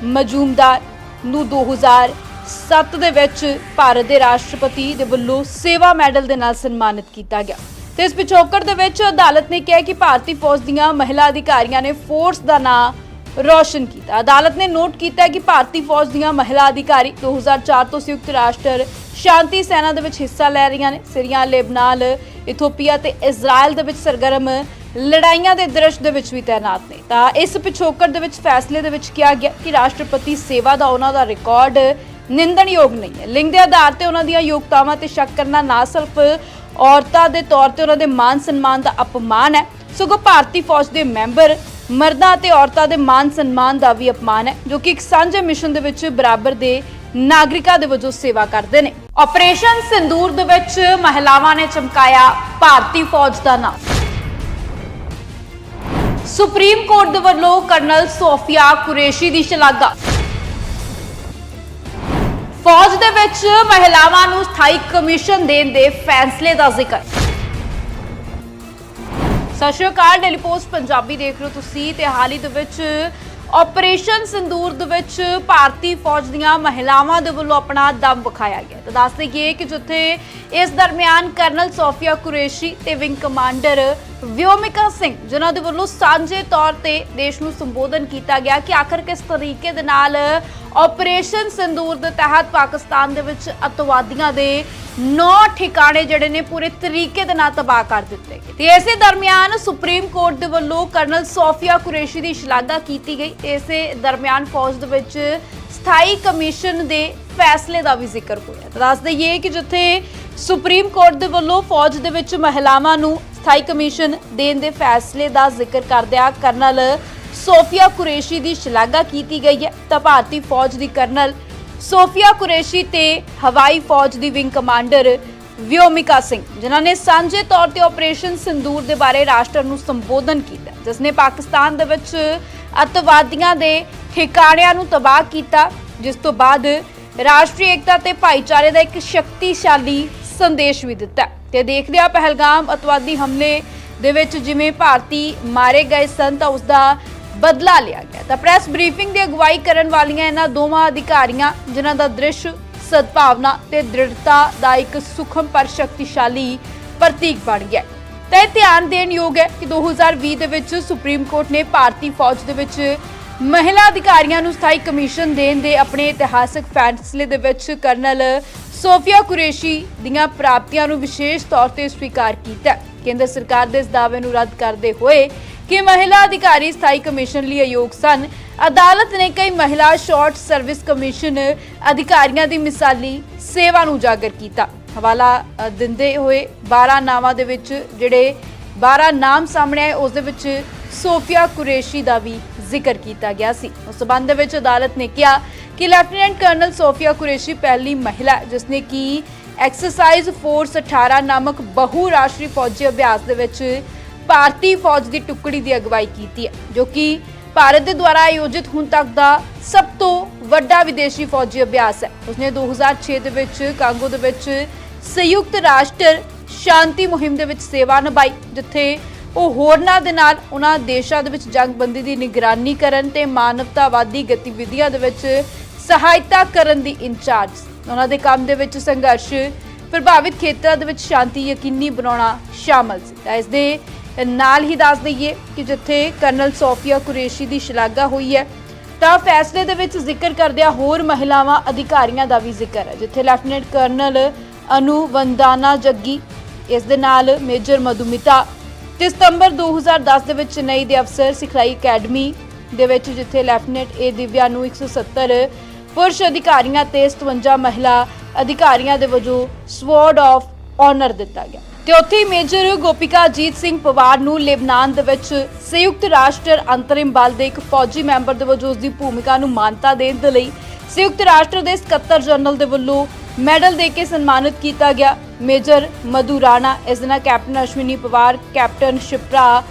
ਮਜੂਮਦਾਰ ਨੂੰ 2007 ਦੇ ਵਿੱਚ ਭਾਰਤ ਦੇ ਰਾਸ਼ਟਰਪਤੀ ਦੇ ਵੱਲੋਂ ਸੇਵਾ ਮੈਡਲ ਦੇ ਨਾਲ ਸਨਮਾਨਿਤ ਕੀਤਾ ਗਿਆ। ਤੇ ਇਸ ਪਿਛੋਕੜ ਦੇ ਵਿੱਚ ਅਦਾਲਤ ਨੇ ਕਿਹਾ ਕਿ ਭਾਰਤੀ ਫੌਜ ਦੀਆਂ ਮਹਿਲਾ ਅਧਿਕਾਰੀਆਂ ਨੇ ਫੋਰਸ ਦਾ ਨਾਂ ਰੋਸ਼ਨ ਕੀਤਾ। ਅਦਾਲਤ ਨੇ ਨੋਟ ਕੀਤਾ ਕਿ ਭਾਰਤੀ ਫੌਜ ਦੀਆਂ ਮਹਿਲਾ ਅਧਿਕਾਰੀ 2004 ਤੋਂ ਸੰਯੁਕਤ ਰਾਸ਼ਟਰ ਸ਼ਾਂਤੀ ਸੈਨਾ ਦੇ ਵਿੱਚ ਹਿੱਸਾ ਲੈ ਰਹੀਆਂ ਨੇ। ਸੀਰੀਆ ਲੈਬਨਾਨ ਇਥੋਪੀਆ ਤੇ ਇਜ਼ਰਾਈਲ ਦੇ ਵਿੱਚ ਸਰਗਰਮ ਲੜਾਈਆਂ ਦੇ ਦ੍ਰਿਸ਼ ਦੇ ਵਿੱਚ ਵੀ ਤਾਇਨਾਤ ਨੇ। ਤਾਂ ਇਸ ਪਿਛੋਕੜ ਦੇ ਵਿੱਚ ਫੈਸਲੇ ਦੇ ਵਿੱਚ ਕਿਹਾ ਗਿਆ ਕਿ ਰਾਸ਼ਟਰਪਤੀ ਸੇਵਾ ਦਾ ਉਹਨਾਂ ਦਾ ਰਿਕਾਰਡ ਨਿੰਦਣਯੋਗ ਨਹੀਂ ਹੈ। ਲਿੰਗ ਦੇ ਆਧਾਰ ਤੇ ਉਹਨਾਂ ਦੀਆਂ ਯੋਗਤਾਵਾਂ ਤੇ ਸ਼ੱਕ ਕਰਨਾ ਨਾ ਸਿਰਫ ਔਰਤਾਂ ਦੇ ਤੌਰ ਤੇ ਉਹਨਾਂ ਦੇ ਮਾਨ ਸਨਮਾਨ ਦਾ ਅਪਮਾਨ ਹੈ, ਸਗੋਂ ਭਾਰਤੀ ਫੌਜ ਦੇ ਮੈਂਬਰ ਮਰਦਾਂ ਅਤੇ ਔਰਤਾਂ ਦੇ ਮਾਨ ਸਨਮਾਨ ਦਾ ਵੀ ਅਪਮਾਨ ਹੈ, ਜੋ ਕਿ ਇੱਕ ਸਾਂਝੇ ਮਿਸ਼ਨ ਦੇ ਵਿੱਚ ਬਰਾਬਰ ਦੇ ਨਾਗਰਿਕਾਂ ਦੇ ਵਜੋਂ ਸੇਵਾ ਕਰਦੇ ਨੇ। ਆਪਰੇਸ਼ਨ ਸਿੰਦੂਰ ਦੇ ਵਿੱਚ ਮਹਿਲਾਵਾਂ ਨੇ ਚਮਕਾਇਆ ਭਾਰਤੀ ਫੌਜ ਦਾ ਨਾਮ। ਸੁਪਰੀਮ ਕੋਰਟ ਦੇ ਵੱਲੋਂ ਕਰਨਲ ਸੋਫੀਆ ਕੁਰੇਸ਼ੀ ਦੀ ਸ਼ਲਾਘਾ। ਫੌਜ ਦੇ ਵਿੱਚ ਮਹਿਲਾਵਾਂ ਨੂੰ ਸਥਾਈ ਕਮਿਸ਼ਨ ਦੇਣ ਦੇ ਫੈਸਲੇ ਦਾ ਜ਼ਿਕਰ। ਸਤਿ ਸ਼੍ਰੀ ਅਕਾਲ, ਡੇਲੀ ਪੋਸਟ ਪੰਜਾਬੀ ਦੇਖ ਰਹੇ ਹੋ ਤੁਸੀਂ ਤੇ ਹਾਲ ਹੀ ਦੇ ਵਿੱਚ ਆਪਰੇਸ਼ਨ ਸਿੰਦੂਰ ਦੇ ਵਿੱਚ ਭਾਰਤੀ ਫੌਜ ਦੀਆਂ ਮਹਿਲਾਵਾਂ ਦੇ ਵੱਲੋਂ ਆਪਣਾ ਦਮ ਵਿਖਾਇਆ ਗਿਆ। ਤਾਂ ਦੱਸ ਦਈਏ ਕਿ ਜਿੱਥੇ ਇਸ ਦਰਮਿਆਨ ਕਰਨਲ ਸੋਫੀਆ ਕੁਰੇਸ਼ੀ ਤੇ ਵਿੰਗ ਕਮਾਂਡਰ ਵਿਓਮਿਕਾ ਸਿੰਘ, ਜਿਨ੍ਹਾਂ ਦੇ ਵੱਲੋਂ ਸਾਂਝੇ ਤੌਰ ਤੇ ਦੇਸ਼ ਨੂੰ ਸੰਬੋਧਨ ਕੀਤਾ ਗਿਆ ਕਿ ਆਖਰ ਕਿਸ ਤਰੀਕੇ ਦੇ ਨਾਲ ਆਪਰੇਸ਼ਨ ਸਿੰਦੂਰ ਦੇ ਤਹਿਤ ਪਾਕਿਸਤਾਨ ਦੇ ਵਿੱਚ ਅਤਵਾਦੀਆਂ ਦੇ 9 ਠਿਕਾਣੇ ਜਿਹੜੇ ਨੇ ਪੂਰੇ ਤਰੀਕੇ ਦੇ ਨਾਲ ਤਬਾਹ ਕਰ ਦਿੱਤੇ ਗਏ। ਤੇ ਇਸੇ ਦਰਮਿਆਨ ਸੁਪਰੀਮ ਕੋਰਟ ਦੇ ਵੱਲੋਂ ਕਰਨਲ ਸੋਫੀਆ ਕੁਰੇਸ਼ੀ ਦੀ ਸ਼ਲਾਘਾ ਕੀਤੀ ਗਈ। ਇਸੇ ਦਰਮਿਆਨ ਫੌਜ ਦੇ ਵਿੱਚ ਸਥਾਈ ਕਮਿਸ਼ਨ ਦੇ ਫੈਸਲੇ ਦਾ ਵੀ ਜ਼ਿਕਰ ਹੋਇਆ। ਦੱਸ ਦਈਏ ਕਿ ਜਿੱਥੇ ਸੁਪਰੀਮ ਕੋਰਟ ਦੇ ਵੱਲੋਂ ਫੌਜ ਦੇ ਵਿੱਚ ਮਹਿਲਾਵਾਂ ਨੂੰ ਸਥਾਈ ਕਮਿਸ਼ਨ ਦੇਣ ਦੇ ਫੈਸਲੇ ਦਾ ਜ਼ਿਕਰ ਕਰਦਿਆਂ ਕਰਨਲ ਸੋਫੀਆ ਕੁਰੇਸ਼ੀ ਦੀ ਸ਼ਲਾਘਾ ਕੀਤੀ ਗਈ ਹੈ, ਤਾਂ ਭਾਰਤੀ ਫੌਜ ਦੀ ਕਰਨਲ ਸੋਫੀਆ ਕੁਰੇਸ਼ੀ ਤੇ ਹਵਾਈ ਫੌਜ ਦੀ ਵਿੰਗ ਕਮਾਂਡਰ ਵਿਓਮਿਕਾ ਸਿੰਘ, ਜਿਨ੍ਹਾਂ ਨੇ ਸਾਂਝੇ ਤੌਰ ਤੇ ਆਪਰੇਸ਼ਨ ਸਿੰਦੂਰ ਦੇ ਬਾਰੇ ਰਾਸ਼ਟਰ ਨੂੰ ਸੰਬੋਧਨ ਕੀਤਾ, ਜਿਸ ਨੇ ਪਾਕਿਸਤਾਨ ਦੇ ਵਿੱਚ ਅਤਵਾਦੀਆਂ ਦੇ ਠਿਕਾਣਿਆਂ ਨੂੰ ਤਬਾਹ ਕੀਤਾ, ਜਿਸ ਤੋਂ ਬਾਅਦ ਰਾਸ਼ਟਰੀ ਏਕਤਾ ਤੇ ਭਾਈਚਾਰੇ ਦਾ ਇੱਕ ਸ਼ਕਤੀਸ਼ਾਲੀ ਸੰਦੇਸ਼ ਵੀ ਦਿੱਤਾ। ਤੇ ਦੇਖਦੇ ਆ ਪਹਿਲਗਾਮ ਅਤਵਾਦੀ ਹਮਲੇ ਦੇ ਵਿੱਚ ਜਿਵੇਂ ਭਾਰਤੀ ਮਾਰੇ ਗਏ ਸਨ ਤਾਂ ਉਸ ਦਾ ਬਦਲਾ ਲਿਆ ਗਿਆ। ਤਾਂ ਪ੍ਰੈਸ ਬਰੀਫਿੰਗ ਦੀ ਅਗਵਾਈ ਕਰਨ ਵਾਲੀਆਂ ਇਹਨਾਂ ਦੋਵਾਂ ਅਧਿਕਾਰੀਆਂ, ਜਿਨ੍ਹਾਂ ਦਾ ਦ੍ਰਿਸ਼ ਸਦਭਾਵਨਾ ਤੇ ਦ੍ਰਿੜਤਾ ਦਾ ਇੱਕ ਸੁਖਮ ਪਰ ਸ਼ਕਤੀਸ਼ਾਲੀ ਪ੍ਰਤੀਕ ਬਣ ਗਿਆ ਤਾਂ ਇਹ ਧਿਆਨ ਦੇਣ ਯੋਗ ਹੈ ਕਿ 2020 ਦੇ ਵਿੱਚ ਸੁਪਰੀਮ ਕੋਰਟ ਨੇ ਭਾਰਤੀ ਫੌਜ ਦੇ ਵਿੱਚ ਮਹਿਲਾ ਅਧਿਕਾਰੀਆਂ ਨੂੰ ਸਥਾਈ ਕਮਿਸ਼ਨ ਦੇਣ ਦੇ ਆਪਣੇ ਇਤਿਹਾਸਕ ਫੈਸਲੇ ਦੇ ਵਿੱਚ ਕਰਨਲ ਸੋਫੀਆ ਕੁਰੇਸ਼ੀ ਦੀਆਂ ਪ੍ਰਾਪਤੀਆਂ ਨੂੰ ਵਿਸ਼ੇਸ਼ ਤੌਰ ਤੇ ਸਵੀਕਾਰ ਕੀਤਾ ਕੇਂਦਰ ਸਰਕਾਰ ਦੇ ਇਸ ਦਾਅਵੇ ਨੂੰ ਰੱਦ ਕਰਦੇ ਹੋਏ ਕਿ ਮਹਿਲਾ ਅਧਿਕਾਰੀ ਸਥਾਈ ਕਮਿਸ਼ਨ ਲਈ ਅਯੋਗ ਸਨ। ਅਦਾਲਤ ਨੇ ਕਈ ਮਹਿਲਾ ਸ਼ਾਰਟ ਸਰਵਿਸ ਕਮਿਸ਼ਨ ਅਧਿਕਾਰੀਆਂ ਦੀ ਮਿਸਾਲੀ ਸੇਵਾ ਨੂੰ ਉਜਾਗਰ ਕੀਤਾ। ਹਵਾਲਾ ਦਿੰਦੇ ਹੋਏ 12 ਨਾਵਾਂ ਦੇ ਵਿੱਚ ਜਿਹੜੇ 12 ਨਾਮ ਸਾਹਮਣੇ ਆਏ, ਉਸ ਦੇ ਵਿੱਚ ਸੋਫੀਆ ਕੁਰੇਸ਼ੀ ਦਾ ਵੀ ਜ਼ਿਕਰ ਕੀਤਾ ਗਿਆ ਸੀ। ਉਸ ਸਬੰਧ ਵਿੱਚ ਅਦਾਲਤ ਨੇ ਕਿਹਾ ਕਿ ਲੈਫਟੀਨੈਂਟ ਕਰਨਲ ਸੋਫੀਆ ਕੁਰੇਸ਼ੀ ਪਹਿਲੀ ਮਹਿਲਾ ਹੈ ਜਿਸ ਨੇ ਕਿ ਐਕਸਰਸਾਈਜ਼ ਫੋਰਸ 18 ਨਾਮਕ ਬਹੁ ਰਾਸ਼ਟਰੀ ਫੌਜੀ ਅਭਿਆਸ ਦੇ ਵਿੱਚ ਭਾਰਤੀ ਫੌਜ ਦੀ ਟੁਕੜੀ ਦੀ ਅਗਵਾਈ ਕੀਤੀ ਹੈ, ਜੋ ਕਿ ਭਾਰਤ ਦੇ ਦੁਆਰਾ ਆਯੋਜਿਤ ਹੁਣ ਤੱਕ ਦਾ ਸਭ ਤੋਂ ਵੱਡਾ ਵਿਦੇਸ਼ੀ ਫੌਜੀ ਅਭਿਆਸ ਹੈ। ਉਸਨੇ 2006 ਦੇ ਵਿੱਚ ਕਾਂਗੋ ਦੇ ਵਿੱਚ ਸੰਯੁਕਤ ਰਾਸ਼ਟਰ ਸ਼ਾਂਤੀ ਮੁਹਿੰਮ ਦੇ ਵਿੱਚ ਸੇਵਾ ਨਿਭਾਈ, ਜਿੱਥੇ ਉਹ ਹੋਰਨਾਂ ਦੇ ਨਾਲ ਉਹਨਾਂ ਦੇਸ਼ਾਂ ਦੇ ਵਿੱਚ ਜੰਗਬੰਦੀ ਦੀ ਨਿਗਰਾਨੀ ਕਰਨ ਤੇ ਮਾਨਵਤਾਵਾਦੀ ਗਤੀਵਿਧੀਆਂ ਦੇ ਵਿੱਚ ਸਹਾਇਤਾ ਕਰਨ ਦੀ ਇੰਚਾਰਜ ਸੀ। ਉਹਨਾਂ ਦੇ ਕੰਮ ਦੇ ਵਿੱਚ ਸੰਘਰਸ਼ ਪ੍ਰਭਾਵਿਤ ਖੇਤਰਾਂ ਦੇ ਵਿੱਚ ਸ਼ਾਂਤੀ ਯਕੀਨੀ ਬਣਾਉਣਾ ਸ਼ਾਮਲ ਸੀ ਤਾਂ ਇਸ ਦੇ ਨਾਲ ਹੀ ਦੱਸ ਦਈਏ ਕਿ ਜਿੱਥੇ ਕਰਨਲ ਸੋਫੀਆ ਕੁਰੇਸ਼ੀ ਦੀ ਸ਼ਲਾਘਾ ਹੋਈ ਹੈ, ਤਾਂ ਫੈਸਲੇ ਦੇ ਵਿੱਚ ਜ਼ਿਕਰ ਕਰਦਿਆਂ ਹੋਰ ਮਹਿਲਾਵਾਂ ਅਧਿਕਾਰੀਆਂ ਦਾ ਵੀ ਜ਼ਿਕਰ ਹੈ, ਜਿੱਥੇ ਲੈਫਟੀਨੈਂਟ ਕਰਨਲ ਅਨੂ ਵੰਦਾਨਾ ਜੱਗੀ। ਇਸ ਦੇ ਨਾਲ ਮੇਜਰ ਮਧੂਮਿਤਾ। ਤੇ ਸਤੰਬਰ 2010 ਦੇ ਵਿੱਚ ਚੇਨਈ ਦੇ ਅਫਸਰ ਸਿਖਲਾਈ ਅਕੈਡਮੀ ਦੇ ਵਿੱਚ, ਜਿੱਥੇ ਲੈਫਟੀਨੈਂਟ ਏ ਦਿਵਿਆ ਨੂੰ 170 ਪੁਰਸ਼ ਅਧਿਕਾਰੀਆਂ ਤੇ 57 ਮਹਿਲਾ ਅਧਿਕਾਰੀਆਂ ਦੇ ਵਜੋਂ ਸਵਾਰਡ ਆਫ ਆਨਰ ਦਿੱਤਾ ਗਿਆ। ਤੇ ਉੱਥੇ ਮੇਜਰ ਗੋਪਿਕਾ ਅਜੀਤ ਸਿੰਘ ਪਵਾਰ ਨੂੰ ਲੈਬਨਾਨ ਦੇ ਵਿੱਚ ਸੰਯੁਕਤ ਰਾਸ਼ਟਰ ਅੰਤਰਿਮ ਬਲ ਦੇ ਇੱਕ ਫੌਜੀ ਮੈਂਬਰ ਦੇ ਵਜੋਂ ਉਸ ਦੀ ਭੂਮਿਕਾ ਨੂੰ ਮਾਨਤਾ ਦੇਣ ਦੇ ਲਈ ਸੰਯੁਕਤ ਰਾਸ਼ਟਰ ਦੇ ਸਕੱਤਰ ਜਨਰਲ ਦੇ ਵੱਲੋਂ ਮੈਡਲ ਦੇ ਕੇ ਸਨਮਾਨਿਤ ਕੀਤਾ ਗਿਆ। ਮੇਜਰ ਮਧੂ ਰਾਣਾ, ਇਸ ਦੇ ਕੈਪਟਨ ਅਸ਼ਵਨੀ ਪਵਾਰ, ਕੈਪਟਨ ਸ਼ਿਪਰਾ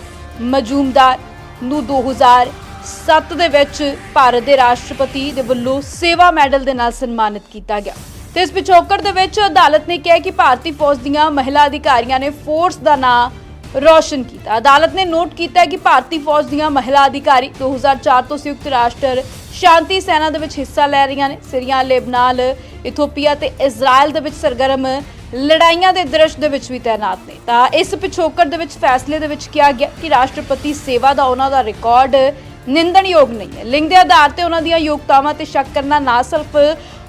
ਮਜੂਮਦਾਰ ਨੂੰ 2007 ਦੇ ਵਿੱਚ ਭਾਰਤ ਦੇ ਰਾਸ਼ਟਰਪਤੀ ਦੇ ਵੱਲੋਂ ਸੇਵਾ ਮੈਡਲ ਦੇ ਨਾਲ ਸਨਮਾਨਿਤ ਕੀਤਾ ਗਿਆ। ਤੇ ਇਸ ਪਿਛੋਕੜ ਦੇ ਵਿੱਚ ਅਦਾਲਤ ਨੇ ਕਿਹਾ ਕਿ ਭਾਰਤੀ ਫੌਜ ਦੀਆਂ ਮਹਿਲਾ ਅਧਿਕਾਰੀਆਂ ਨੇ ਫੋਰਸ ਦਾ ਨਾਂ ਰੋਸ਼ਨ ਕੀਤਾ। ਅਦਾਲਤ ਨੇ ਨੋਟ ਕੀਤਾ ਕਿ ਭਾਰਤੀ ਫੌਜ ਦੀਆਂ ਮਹਿਲਾ ਅਧਿਕਾਰੀ 2004 ਤੋਂ ਸੰਯੁਕਤ ਰਾਸ਼ਟਰ ਸ਼ਾਂਤੀ ਸੈਨਾ ਦੇ ਵਿੱਚ ਹਿੱਸਾ ਲੈ ਰਹੀਆਂ ਨੇ। ਸੀਰੀਆ, ਲੇਬਨਾਨ, ਇਥੋਪੀਆ ਤੇ ਇਜ਼ਰਾਈਲ ਦੇ ਵਿੱਚ ਸਰਗਰਮ ਲੜਾਈਆਂ ਦੇ ਦ੍ਰਿਸ਼ ਦੇ ਵਿੱਚ ਵੀ ਤਾਇਨਾਤ ਨੇ। ਤਾਂ ਇਸ ਪਿਛੋਕੜ ਦੇ ਵਿੱਚ ਫੈਸਲੇ ਦੇ ਵਿੱਚ ਕਿਹਾ ਗਿਆ ਕਿ ਰਾਸ਼ਟਰਪਤੀ ਸੇਵਾ ਦਾ ਉਹਨਾਂ ਦਾ ਰਿਕਾਰਡ ਨਿੰਦਣਯੋਗ ਨਹੀਂ ਹੈ। ਲਿੰਗ ਦੇ ਆਧਾਰ ਤੇ ਉਹਨਾਂ ਦੀਆਂ ਯੋਗਤਾਵਾਂ ਤੇ ਸ਼ੱਕ ਕਰਨਾ ਨਾ ਸਿਰਫ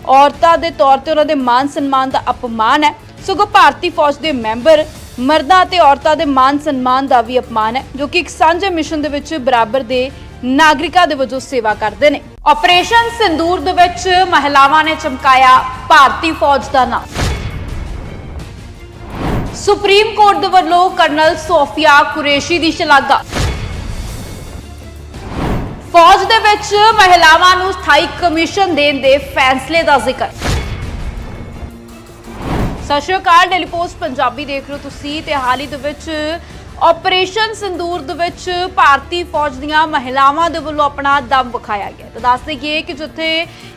ਔਰਤਾਂ ਦੇ ਤੌਰ ਤੇ ਉਹਨਾਂ ਦੇ ਮਾਨ ਸਨਮਾਨ ਦਾ ਅਪਮਾਨ ਹੈ। ਸਗੋਂ ਭਾਰਤੀ ਫੌਜ ਦੇ ਮੈਂਬਰ ਮਰਦਾਂ ਤੇ ਔਰਤਾਂ ਦੇ ਮਾਨ ਸਨਮਾਨ ਦਾ ਵੀ ਅਪਮਾਨ ਹੈ, ਜੋ ਕਿ ਇੱਕ ਸਾਂਝੇ ਮਿਸ਼ਨ ਦੇ ਵਿੱਚ ਬਰਾਬਰ ਦੇ ਨਾਗਰਿਕਾਂ ਦੇ ਵਜੋਂ ਸੇਵਾ ਕਰਦੇ ਨੇ। ਆਪਰੇਸ਼ਨ ਸਿੰਦੂਰ ਦੇ ਵਿੱਚ ਮਹਿਲਾਵਾਂ ਨੇ ਚਮਕਾਇਆ ਭਾਰਤੀ ਫੌਜ ਦਾ ਨਾਮ। ਸੁਪਰੀਮ ਕੋਰਟ ਦੇ ਵੱਲੋਂ ਕਰਨਲ ਸੋਫੀਆ ਕੁਰੇਸ਼ੀ ਦੀ ਸ਼ਲਾਘਾ। ਫੌਜ ਦੇ ਵਿੱਚ ਮਹਿਲਾਵਾਂ ਨੂੰ ਸਥਾਈ ਕਮਿਸ਼ਨ ਦੇਣ ਦੇ ਫੈਸਲੇ ਦਾ ਜ਼ਿਕਰ। ਸਤਿ ਸ਼੍ਰੀ ਅਕਾਲ, ਡੇਲੀ ਪੋਸਟ ਪੰਜਾਬੀ ਦੇਖ ਰਹੇ ਹੋ ਤੁਸੀਂ ਤੇ ਹਾਲ ਹੀ ਦੇ ਵਿੱਚ ਆਪਰੇਸ਼ਨ ਸਿੰਦੂਰ ਦੇ ਵਿੱਚ ਭਾਰਤੀ ਫੌਜ ਦੀਆਂ ਮਹਿਲਾਵਾਂ ਦੇ ਵੱਲੋਂ ਆਪਣਾ ਦਮ ਵਿਖਾਇਆ ਗਿਆ। ਤਾਂ ਦੱਸ ਦਈਏ ਕਿ ਜਿੱਥੇ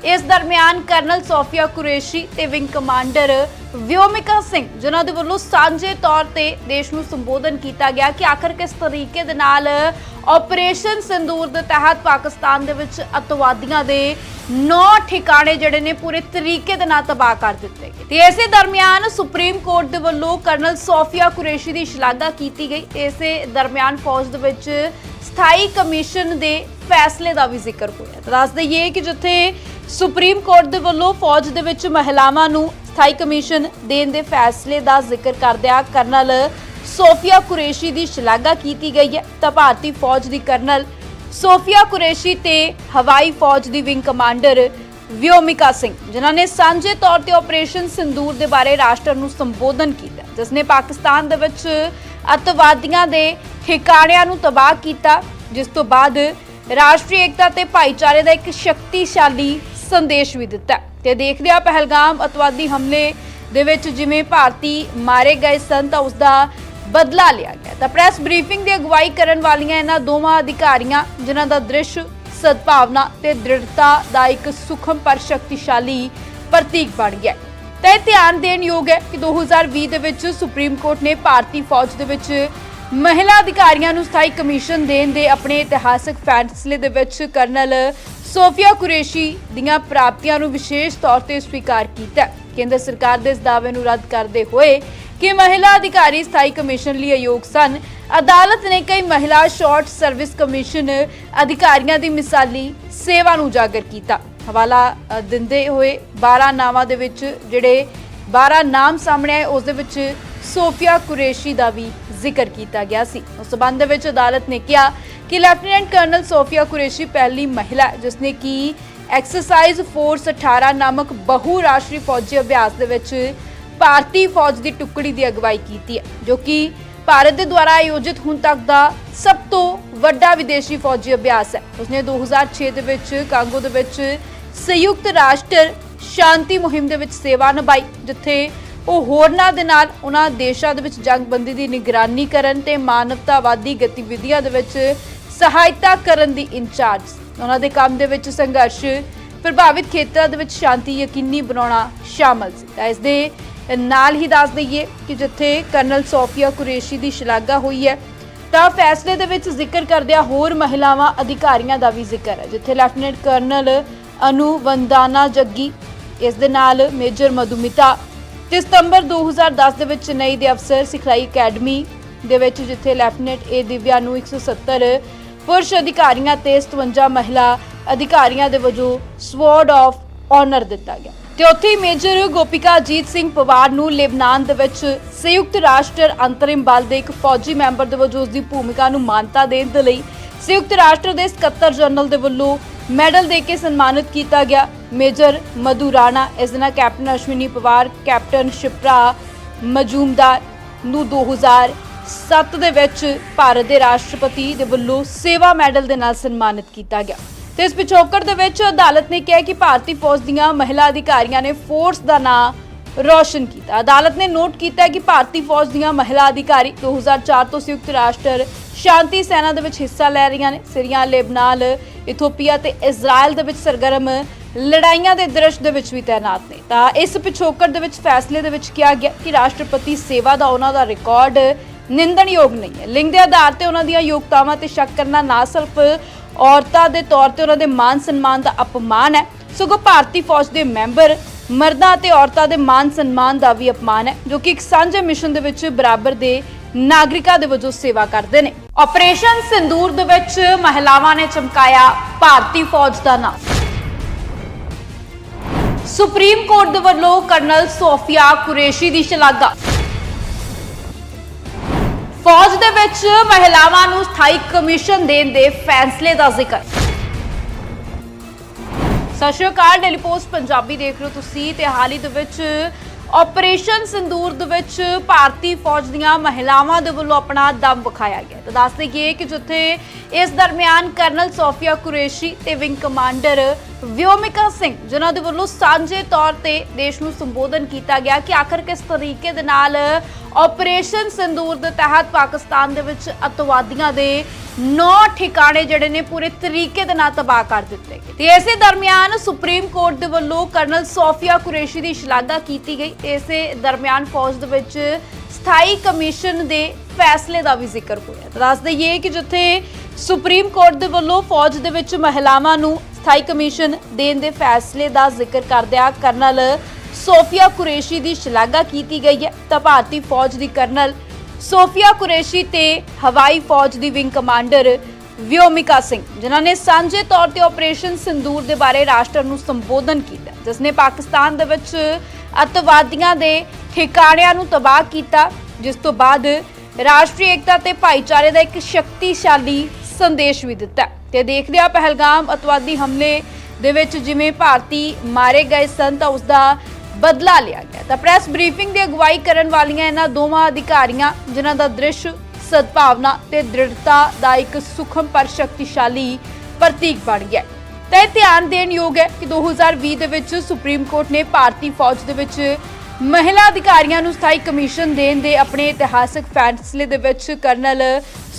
ਇਸ ਦਰਮਿਆਨ ਕਰਨਲ ਸੋਫੀਆ ਕੁਰੇਸ਼ੀ ਤੇ ਵਿੰਗ ਕਮਾਂਡਰ ਵਿਓਮਿਕਾ ਸਿੰਘ, ਜਿਨ੍ਹਾਂ ਦੇ ਵੱਲੋਂ ਸਾਂਝੇ ਤੌਰ ਤੇ ਦੇਸ਼ ਨੂੰ ਸੰਬੋਧਨ ਕੀਤਾ ਗਿਆ ਕਿ ਆਖਰ ਕਿਸ ਤਰੀਕੇ ਦੇ ਨਾਲ ਆਪਰੇਸ਼ਨ ਸਿੰਦੂਰ ਦੇ ਤਹਿਤ ਪਾਕਿਸਤਾਨ ਦੇ ਵਿੱਚ ਅਤਵਾਦੀਆਂ ਦੇ 9 ਠਿਕਾਣੇ ਜਿਹੜੇ ਨੇ ਪੂਰੇ ਤਰੀਕੇ ਦੇ ਨਾਲ ਤਬਾਹ ਕਰ ਦਿੱਤੇ ਗਏ। ਤੇ ਇਸੇ ਦਰਮਿਆਨ ਸੁਪਰੀਮ ਕੋਰਟ ਦੇ ਵੱਲੋਂ ਕਰਨਲ ਸੋਫੀਆ ਕੁਰੇਸ਼ੀ ਦੀ ਸ਼ਲਾਘਾ ਕੀਤੀ ਗਈ। ਇਸੇ ਦਰਮਿਆਨ ਫੌਜ ਦੇ ਵਿੱਚ ਸਥਾਈ ਕਮਿਸ਼ਨ ਦੇ ਫੈਸਲੇ ਦਾ ਵੀ ਜ਼ਿਕਰ ਹੋਇਆ। ਦੱਸ ਦਈਏ ਕਿ ਜਿੱਥੇ ਸੁਪਰੀਮ ਕੋਰਟ ਦੇ ਵੱਲੋਂ ਫੌਜ ਦੇ ਵਿੱਚ ਮਹਿਲਾਵਾਂ ਨੂੰ ਸਥਾਈ ਕਮਿਸ਼ਨ ਦੇਣ ਦੇ ਫੈਸਲੇ ਦਾ ਜ਼ਿਕਰ ਕਰਦਿਆਂ ਕਰਨਲ ਸੋਫੀਆ ਕੁਰੇਸ਼ੀ ਦੀ ਸ਼ਲਾਘਾ ਕੀਤੀ ਗਈ ਹੈ। ਤਾਂ ਭਾਰਤੀ ਫੌਜ ਦੀ ਕਰਨਲ ਸੋਫੀਆ ਕੁਰੇਸ਼ੀ ਤੇ ਹਵਾਈ ਫੌਜ ਦੀ ਵਿੰਗ ਕਮਾਂਡਰ ਵਿਓਮਿਕਾ ਸਿੰਘ, ਜਿਨ੍ਹਾਂ ਨੇ ਸਾਂਝੇ ਤੌਰ ਤੇ ਆਪਰੇਸ਼ਨ ਸਿੰਦੂਰ ਦੇ ਬਾਰੇ ਰਾਸ਼ਟਰ ਨੂੰ ਸੰਬੋਧਨ ਕੀਤਾ, ਜਿਸ ਨੇ ਪਾਕਿਸਤਾਨ ਦੇ ਵਿੱਚ ਅਤਵਾਦੀਆਂ ਦੇ ਠਿਕਾਣਿਆਂ ਨੂੰ ਤਬਾਹ ਕੀਤਾ, ਜਿਸ ਤੋਂ ਬਾਅਦ ਰਾਸ਼ਟਰੀ ਏਕਤਾ ਤੇ ਭਾਈਚਾਰੇ ਦਾ ਇੱਕ ਸ਼ਕਤੀਸ਼ਾਲੀ ਸੰਦੇਸ਼ ਵੀ ਦਿੱਤਾ। ਤੇ ਦੇਖਦੇ ਆ ਪਹਿਲਗਾਮ ਅਤਵਾਦੀ ਹਮਲੇ ਦੇ ਵਿੱਚ ਜਿਵੇਂ ਭਾਰਤੀ ਮਾਰੇ ਗਏ ਸਨ ਤਾਂ ਉਸ ਦਾ ਬਦਲਾ ਲਿਆ ਗਿਆ। ਤਾਂ ਪ੍ਰੈਸ ਬਰੀਫਿੰਗ ਦੀ ਅਗਵਾਈ ਕਰਨ ਵਾਲੀਆਂ ਇਹਨਾਂ ਦੋਵਾਂ ਅਧਿਕਾਰੀਆਂ, ਜਿਨ੍ਹਾਂ ਦਾ ਦ੍ਰਿਸ਼ ਸਦਭਾਵਨਾ ਤੇ ਦ੍ਰਿੜਤਾ ਦਾ ਇੱਕ ਸੁਖਮ ਪਰ ਸ਼ਕਤੀਸ਼ਾਲੀ ਪ੍ਰਤੀਕ ਬਣ ਗਿਆ ਤਾਂ ਇਹ ਧਿਆਨ ਦੇਣ ਯੋਗ ਹੈ ਕਿ 2020 ਦੇ ਵਿੱਚ ਸੁਪਰੀਮ ਕੋਰਟ ਨੇ ਭਾਰਤੀ ਫੌਜ ਦੇ ਵਿੱਚ ਮਹਿਲਾ ਅਧਿਕਾਰੀਆਂ ਨੂੰ ਸਥਾਈ ਕਮਿਸ਼ਨ ਦੇਣ ਦੇ ਆਪਣੇ ਇਤਿਹਾਸਕ ਫੈਸਲੇ ਦੇ ਵਿੱਚ ਕਰਨਲ ਸੋਫੀਆ ਕੁਰੇਸ਼ੀ ਦੀਆਂ ਪ੍ਰਾਪਤੀਆਂ ਨੂੰ ਵਿਸ਼ੇਸ਼ ਤੌਰ ਤੇ ਸਵੀਕਾਰ ਕੀਤਾ। ਕੇਂਦਰ ਸਰਕਾਰ ਦੇ ਇਸ ਦਾਅਵੇ ਨੂੰ ਰੱਦ ਕਰਦੇ ਹੋਏ ਕਿ ਮਹਿਲਾ ਅਧਿਕਾਰੀ ਸਥਾਈ ਕਮਿਸ਼ਨ ਲਈ ਅਯੋਗ ਸਨ। ਅਦਾਲਤ ਨੇ ਕਈ ਮਹਿਲਾ ਸ਼ਾਰਟ ਸਰਵਿਸ ਕਮਿਸ਼ਨ ਅਧਿਕਾਰੀਆਂ ਦੀ ਮਿਸਾਲੀ ਸੇਵਾ ਨੂੰ ਉਜਾਗਰ ਕੀਤਾ। ਹਵਾਲਾ ਦਿੰਦੇ ਹੋਏ 12 ਨਾਵਾਂ ਦੇ ਵਿੱਚ ਜਿਹੜੇ 12 ਨਾਮ ਸਾਹਮਣੇ ਆਏ, ਉਸ ਦੇ ਵਿੱਚ ਸੋਫੀਆ ਕੁਰੇਸ਼ੀ ਦਾ ਵੀ ਜ਼ਿਕਰ ਕੀਤਾ ਗਿਆ ਸੀ। ਉਸ ਸਬੰਧ ਵਿੱਚ ਅਦਾਲਤ ਨੇ ਕਿਹਾ ਕਿ ਲੈਫਟੀਨੈਂਟ ਕਰਨਲ ਸੋਫੀਆ ਕੁਰੇਸ਼ੀ ਪਹਿਲੀ ਮਹਿਲਾ ਹੈ, ਜਿਸ ਨੇ ਕਿ ਐਕਸਰਸਾਈਜ਼ ਫੋਰਸ 18 ਨਾਮਕ ਬਹੁ ਰਾਸ਼ਟਰੀ ਫੌਜੀ ਅਭਿਆਸ ਦੇ ਵਿੱਚ ਭਾਰਤੀ ਫੌਜ ਦੀ ਟੁਕੜੀ ਦੀ ਅਗਵਾਈ ਕੀਤੀ ਹੈ, ਜੋ ਕਿ ਭਾਰਤ ਦੇ ਦੁਆਰਾ ਆਯੋਜਿਤ ਹੁਣ ਤੱਕ ਦਾ ਸਭ ਤੋਂ ਵੱਡਾ ਵਿਦੇਸ਼ੀ ਫੌਜੀ ਅਭਿਆਸ ਹੈ। ਉਸਨੇ 2006 ਦੇ ਵਿੱਚ ਕਾਂਗੋ ਦੇ ਵਿੱਚ ਸੰਯੁਕਤ ਰਾਸ਼ਟਰ ਸ਼ਾਂਤੀ ਮੁਹਿੰਮ ਦੇ ਵਿੱਚ ਸੇਵਾ ਨਿਭਾਈ, ਜਿੱਥੇ ਉਹ ਹੋਰਨਾਂ ਦੇ ਨਾਲ ਉਹਨਾਂ ਦੇਸ਼ਾਂ ਦੇ ਵਿੱਚ ਜੰਗਬੰਦੀ ਦੀ ਨਿਗਰਾਨੀ ਕਰਨ ਤੇ ਮਾਨਵਤਾਵਾਦੀ ਗਤੀਵਿਧੀਆਂ ਦੇ ਵਿੱਚ ਸਹਾਇਤਾ ਕਰਨ ਦੀ ਇੰਚਾਰਜ ਸੀ। ਉਹਨਾਂ ਦੇ ਕੰਮ ਦੇ ਵਿੱਚ ਸੰਘਰਸ਼ ਪ੍ਰਭਾਵਿਤ ਖੇਤਰਾਂ ਦੇ ਵਿੱਚ ਸ਼ਾਂਤੀ ਯਕੀਨੀ ਬਣਾਉਣਾ ਸ਼ਾਮਲ ਸੀ ਤਾਂ ਇਸ ਦੇ ਨਾਲ ਹੀ ਦੱਸ ਦਈਏ ਕਿ ਜਿੱਥੇ ਕਰਨਲ ਸੋਫੀਆ ਕੁਰੇਸ਼ੀ ਦੀ ਸ਼ਲਾਘਾ ਹੋਈ ਹੈ, ਤਾਂ ਫੈਸਲੇ ਦੇ ਵਿੱਚ ਜ਼ਿਕਰ ਕਰਦਿਆਂ ਹੋਰ ਮਹਿਲਾਵਾਂ ਅਧਿਕਾਰੀਆਂ ਦਾ ਵੀ ਜ਼ਿਕਰ ਹੈ, ਜਿੱਥੇ ਲੈਫਟੀਨੈਂਟ ਕਰਨਲ ਅਨੂ ਵੰਦਾਨਾ ਜੱਗੀ, ਇਸ ਦੇ ਨਾਲ ਮੇਜਰ ਮਧੂਮਿਤਾ ਤੇ ਸਤੰਬਰ 2010 ਦੇ ਵਿੱਚ ਚੇਨਈ ਦੇ ਅਫਸਰ ਸਿਖਲਾਈ ਅਕੈਡਮੀ ਦੇ ਵਿੱਚ, ਜਿੱਥੇ ਲੈਫਟੀਨੈਂਟ ਏ ਦਿਵਿਆ ਨੂੰ 170 ਪੁਰਸ਼ ਅਧਿਕਾਰੀਆਂ ਤੇ 57 ਮਹਿਲਾ ਅਧਿਕਾਰੀਆਂ ਦੇ ਵਜੋਂ ਸਵਾਰਡ ਆਫ ਆਨਰ ਦਿੱਤਾ ਗਿਆ। ਤੇ ਉੱਥੇ ਮੇਜਰ ਗੋਪਿਕਾ ਅਜੀਤ ਸਿੰਘ ਪਵਾਰ ਨੂੰ ਲੈਬਨਾਨ ਦੇ ਵਿੱਚ ਸੰਯੁਕਤ ਰਾਸ਼ਟਰ ਅੰਤਰਿਮ ਬਲ ਦੇ ਇੱਕ ਫੌਜੀ ਮੈਂਬਰ ਦੇ ਵਜੋਂ ਉਸ ਦੀ ਭੂਮਿਕਾ ਨੂੰ ਮਾਨਤਾ ਦੇਣ ਦੇ ਲਈ ਸੰਯੁਕਤ ਰਾਸ਼ਟਰ ਦੇ ਸਕੱਤਰ ਜਨਰਲ ਦੇ ਵੱਲੋਂ ਮੈਡਲ ਦੇ ਕੇ ਸਨਮਾਨਿਤ ਕੀਤਾ ਗਿਆ। ਮੇਜਰ ਮਧੂ ਰਾਣਾ, ਇਸ ਦਿਨ ਕੈਪਟਨ ਅਸ਼ਵਨੀ ਪਵਾਰ, ਕੈਪਟਨ ਸ਼ਿਪਰਾ ਮਜੂਮਦਾਰ ਨੂੰ 2007 ਦੇ ਵਿੱਚ ਭਾਰਤ ਦੇ ਰਾਸ਼ਟਰਪਤੀ ਦੇ ਵੱਲੋਂ ਸੇਵਾ ਮੈਡਲ ਦੇ ਨਾਲ ਸਨਮਾਨਿਤ ਕੀਤਾ ਗਿਆ। ਤੇ ਇਸ ਪਿਛੋਕੜ ਦੇ ਵਿੱਚ ਅਦਾਲਤ ਨੇ ਕਿਹਾ ਕਿ ਭਾਰਤੀ ਫੌਜ ਦੀਆਂ ਮਹਿਲਾ ਅਧਿਕਾਰੀਆਂ ਨੇ ਫੋਰਸ ਦਾ ਨਾਂ ਰੋਸ਼ਨ ਕੀਤਾ। ਅਦਾਲਤ ਨੇ ਨੋਟ ਕੀਤਾ ਕਿ ਭਾਰਤੀ ਫੌਜ ਦੀਆਂ ਮਹਿਲਾ ਅਧਿਕਾਰੀ 2004 ਤੋਂ ਸੰਯੁਕਤ ਰਾਸ਼ਟਰ ਸ਼ਾਂਤੀ ਸੈਨਾ ਦੇ ਵਿੱਚ ਹਿੱਸਾ ਲੈ ਰਹੀਆਂ ਨੇ। ਸੀਰੀਆ, ਲੈਬਨਾਨ, ਇਥੋਪੀਆ ਤੇ ਇਜ਼ਰਾਈਲ ਦੇ ਵਿੱਚ ਸਰਗਰਮ ਲੜਾਈਆਂ ਦੇ ਦ੍ਰਿਸ਼ ਦੇ ਵਿੱਚ ਵੀ ਤਾਇਨਾਤ ਨੇ। ਤਾਂ ਇਸ ਪਿਛੋਕੜ ਦੇ ਵਿੱਚ ਫੈਸਲੇ ਦੇ ਵਿੱਚ ਕਿਹਾ ਗਿਆ ਕਿ ਰਾਸ਼ਟਰਪਤੀ ਸੇਵਾ ਦਾ ਉਹਨਾਂ ਦਾ ਰਿਕਾਰਡ ਨਿੰਦਣਯੋਗ ਨਹੀਂ ਹੈ। ਲਿੰਗ ਦੇ ਆਧਾਰ ਤੇ ਉਹਨਾਂ ਦੀਆਂ ਯੋਗਤਾਵਾਂ ਤੇ ਸ਼ੱਕ ਕਰਨਾ ਨਾ ਸਿਰਫ ਔਰਤਾਂ ਦੇ ਤੌਰ ਤੇ ਉਹਨਾਂ ਦੇ ਮਾਨ ਸਨਮਾਨ ਦਾ ਅਪਮਾਨ ਹੈ, ਸਗੋਂ ਭਾਰਤੀ ਫੌਜ ਦੇ ਮੈਂਬਰ ਮਰਦਾਂ ਅਤੇ ਔਰਤਾਂ ਦੇ ਮਾਨ ਸਨਮਾਨ ਦਾ ਵੀ ਅਪਮਾਨ ਹੈ, ਜੋ ਕਿ ਇੱਕ ਸਾਂਝੇ ਮਿਸ਼ਨ ਦੇ ਵਿੱਚ ਬਰਾਬਰ ਦੇ ਨਾਗਰਿਕਾਂ ਦੇ ਵਜੋਂ ਸੇਵਾ ਕਰਦੇ ਨੇ। ਆਪਰੇਸ਼ਨ ਸਿੰਦੂਰ ਦੇ ਵਿੱਚ ਮਹਿਲਾਵਾਂ ਨੇ ਚਮਕਾਇਆ ਭਾਰਤੀ ਫੌਜ ਦਾ ਨਾਮ। ਸੁਪਰੀਮ ਕੋਰਟ ਦੇ ਵੱਲੋਂ ਕਰਨਲ ਸੋਫੀਆ ਕੁਰੇਸ਼ੀ ਦੀ ਸ਼ਲਾਘਾ। ਫੌਜ ਦੇ ਵਿੱਚ ਮਹਿਲਾਵਾਂ ਨੂੰ ਸਥਾਈ ਕਮਿਸ਼ਨ ਦੇਣ ਦੇ ਫੈਸਲੇ ਦਾ ਜ਼ਿਕਰ। ਸਤਿ ਸ਼੍ਰੀ ਅਕਾਲ, ਡੇਲੀ ਪੋਸਟ ਪੰਜਾਬੀ ਦੇਖ ਰਹੇ ਹੋ ਤੁਸੀਂ ਤੇ ਹਾਲ ਹੀ ਦੇ ਵਿੱਚ ਆਪਰੇਸ਼ਨ ਸਿੰਦੂਰ ਦੇ ਵਿੱਚ ਭਾਰਤੀ ਫੌਜ ਦੀਆਂ ਮਹਿਲਾਵਾਂ ਦੇ ਵੱਲੋਂ ਆਪਣਾ ਦਮ ਵਿਖਾਇਆ ਗਿਆ ਤਾਂ ਦੱਸ ਦਈਏ ਕਿ ਜਿੱਥੇ ਇਸ ਦਰਮਿਆਨ ਕਰਨਲ ਸੋਫੀਆ ਕੁਰੇਸ਼ੀ ਤੇ ਵਿੰਗ ਕਮਾਂਡਰ ਵਿਓਮਿਕਾ ਸਿੰਘ, ਜਿਨ੍ਹਾਂ ਦੇ ਵੱਲੋਂ ਸਾਂਝੇ ਤੌਰ ਤੇ ਦੇਸ਼ ਨੂੰ ਸੰਬੋਧਨ ਕੀਤਾ ਗਿਆ ਕਿ ਆਖਰ ਕਿਸ ਤਰੀਕੇ ਦੇ ਨਾਲ ਆਪਰੇਸ਼ਨ ਸਿੰਦੂਰ ਦੇ ਤਹਿਤ ਪਾਕਿਸਤਾਨ ਦੇ ਵਿੱਚ ਅਤਵਾਦੀਆਂ ਦੇ 9 ਠਿਕਾਣੇ ਜਿਹੜੇ ਨੇ ਪੂਰੇ ਤਰੀਕੇ ਦੇ ਨਾਲ ਤਬਾਹ ਕਰ ਦਿੱਤੇ ਗਏ। ਤੇ ਇਸੇ ਦਰਮਿਆਨ ਸੁਪਰੀਮ ਕੋਰਟ ਦੇ ਵੱਲੋਂ ਕਰਨਲ ਸੋਫੀਆ ਕੁਰੇਸ਼ੀ ਦੀ ਸ਼ਲਾਘਾ ਕੀਤੀ ਗਈ। ਤੇ ਇਸੇ ਦਰਮਿਆਨ ਫੌਜ ਦੇ ਵਿੱਚ ਸਥਾਈ ਕਮਿਸ਼ਨ ਦੇ ਫੈਸਲੇ ਦਾ ਵੀ ਜ਼ਿਕਰ ਹੋਇਆ। ਦੱਸ ਦਈਏ ਕਿ ਜਿੱਥੇ ਸੁਪਰੀਮ ਕੋਰਟ ਦੇ ਵੱਲੋਂ ਫੌਜ ਦੇ ਵਿੱਚ ਮਹਿਲਾਵਾਂ ਨੂੰ ਸਥਾਈ ਕਮਿਸ਼ਨ ਦੇਣ ਦੇ ਫੈਸਲੇ ਦਾ ਜ਼ਿਕਰ ਕਰਦਿਆਂ ਕਰਨਲ ਸੋਫੀਆ ਕੁਰੇਸ਼ੀ ਦੀ ਸ਼ਲਾਘਾ ਕੀਤੀ ਗਈ ਹੈ, ਤਾਂ ਭਾਰਤੀ ਫੌਜ ਦੀ ਕਰਨਲ ਸੋਫੀਆ ਕੁਰੇਸ਼ੀ ਤੇ ਹਵਾਈ ਫੌਜ ਦੀ ਵਿੰਗ ਕਮਾਂਡਰ ਵਿਓਮਿਕਾ ਸਿੰਘ, ਜਿਨ੍ਹਾਂ ਨੇ ਸਾਂਝੇ ਤੌਰ ਤੇ ਆਪਰੇਸ਼ਨ ਸਿੰਦੂਰ ਦੇ ਬਾਰੇ ਰਾਸ਼ਟਰ ਨੂੰ ਸੰਬੋਧਨ ਕੀਤਾ, ਜਿਸ ਨੇ ਪਾਕਿਸਤਾਨ ਦੇ ਵਿੱਚ ਅਤਵਾਦੀਆਂ ਦੇ ਠਿਕਾਣਿਆਂ ਨੂੰ ਤਬਾਹ ਕੀਤਾ, ਜਿਸ ਤੋਂ ਬਾਅਦ ਰਾਸ਼ਟਰੀ ਏਕਤਾ ਤੇ ਭਾਈਚਾਰੇ ਦਾ ਇੱਕ ਸ਼ਕਤੀਸ਼ਾਲੀ ਸੰਦੇਸ਼ ਵੀ ਦਿੱਤਾ। ਤੇ ਦੇਖਦੇ ਆ ਪਹਿਲਗਾਮ ਅਤਵਾਦੀ ਹਮਲੇ ਦੇ ਵਿੱਚ ਜਿਵੇਂ ਭਾਰਤੀ ਮਾਰੇ ਗਏ ਸਨ, ਤਾਂ ਉਸ ਦਾ ਬਦਲਾ ਲਿਆ ਗਿਆ ਤਾਂ ਪ੍ਰੈਸ ਬਰੀਫਿੰਗ ਦੀ ਅਗਵਾਈ ਕਰਨ ਵਾਲੀਆਂ ਇਹਨਾਂ ਦੋਵਾਂ ਅਧਿਕਾਰੀਆਂ, ਜਿਨ੍ਹਾਂ ਦਾ ਦ੍ਰਿਸ਼ ਸਦਭਾਵਨਾ ਤੇ ਦ੍ਰਿੜਤਾ ਦਾ ਇੱਕ ਸੁਖਮ ਪਰ ਸ਼ਕਤੀਸ਼ਾਲੀ ਪ੍ਰਤੀਕ ਬਣ ਗਿਆ ਹੈ। ਤਾਂ ਇਹ ਧਿਆਨ ਦੇਣ ਯੋਗ ਹੈ ਕਿ 2020 ਦੇ ਵਿੱਚ ਸੁਪਰੀਮ ਕੋਰਟ ਨੇ ਭਾਰਤੀ ਫੌਜ ਦੇ ਵਿੱਚ ਮਹਿਲਾ ਅਧਿਕਾਰੀਆਂ ਨੂੰ ਸਥਾਈ ਕਮਿਸ਼ਨ ਦੇਣ ਦੇ ਆਪਣੇ ਇਤਿਹਾਸਕ ਫੈਸਲੇ ਦੇ ਵਿੱਚ ਕਰਨਲ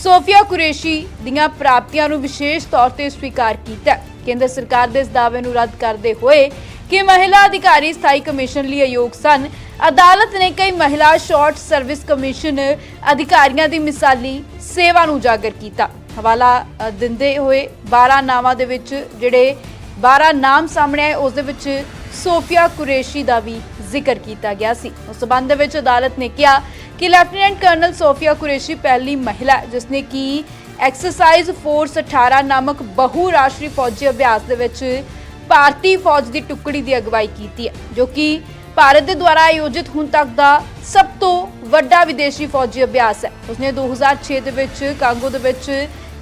ਸੋਫੀਆ ਕੁਰੇਸ਼ੀ ਦੀਆਂ ਪ੍ਰਾਪਤੀਆਂ ਨੂੰ ਵਿਸ਼ੇਸ਼ ਤੌਰ ਤੇ ਸਵੀਕਾਰ ਕੀਤਾ ਕੇਂਦਰ ਸਰਕਾਰ ਦੇ ਇਸ ਦਾਅਵੇ ਨੂੰ ਰੱਦ ਕਰਦੇ ਹੋਏ ਕਿ ਮਹਿਲਾ ਅਧਿਕਾਰੀ ਸਥਾਈ ਕਮਿਸ਼ਨ ਲਈ ਅਯੋਗ ਸਨ। ਅਦਾਲਤ ਨੇ ਕਈ ਮਹਿਲਾ ਸ਼ਾਰਟ ਸਰਵਿਸ ਕਮਿਸ਼ਨ ਅਧਿਕਾਰੀਆਂ ਦੀ ਮਿਸਾਲੀ ਸੇਵਾ ਨੂੰ ਉਜਾਗਰ ਕੀਤਾ। ਹਵਾਲਾ ਦਿੰਦੇ ਹੋਏ 12 ਨਾਵਾਂ ਦੇ ਵਿੱਚ ਜਿਹੜੇ 12 ਨਾਮ ਸਾਹਮਣੇ ਆਏ, ਉਸ ਦੇ ਵਿੱਚ ਸੋਫੀਆ ਕੁਰੇਸ਼ੀ ਦਾ ਵੀ ਜ਼ਿਕਰ ਕੀਤਾ ਗਿਆ ਸੀ। ਉਸ ਸਬੰਧ ਵਿੱਚ ਅਦਾਲਤ ਨੇ ਕਿਹਾ ਕਿ ਲੈਫਟੀਨੈਂਟ ਕਰਨਲ ਸੋਫੀਆ ਕੁਰੇਸ਼ੀ ਪਹਿਲੀ ਮਹਿਲਾ, ਜਿਸ ਨੇ ਕਿ ਐਕਸਰਸਾਈਜ਼ ਫੋਰਸ 18 ਨਾਮਕ ਬਹੁ ਰਾਸ਼ਟਰੀ ਫੌਜੀ ਅਭਿਆਸ ਦੇ ਵਿੱਚ ਭਾਰਤੀ ਫੌਜ ਦੀ ਟੁਕੜੀ ਦੀ ਅਗਵਾਈ ਕੀਤੀ ਹੈ, ਜੋ ਕਿ ਭਾਰਤ ਦੇ ਦੁਆਰਾ ਆਯੋਜਿਤ ਹੁਣ ਤੱਕ ਦਾ ਸਭ ਤੋਂ ਵੱਡਾ ਵਿਦੇਸ਼ੀ ਫੌਜੀ ਅਭਿਆਸ ਹੈ। ਉਸਨੇ 2006 ਦੇ ਵਿੱਚ ਕਾਂਗੋ ਦੇ ਵਿੱਚ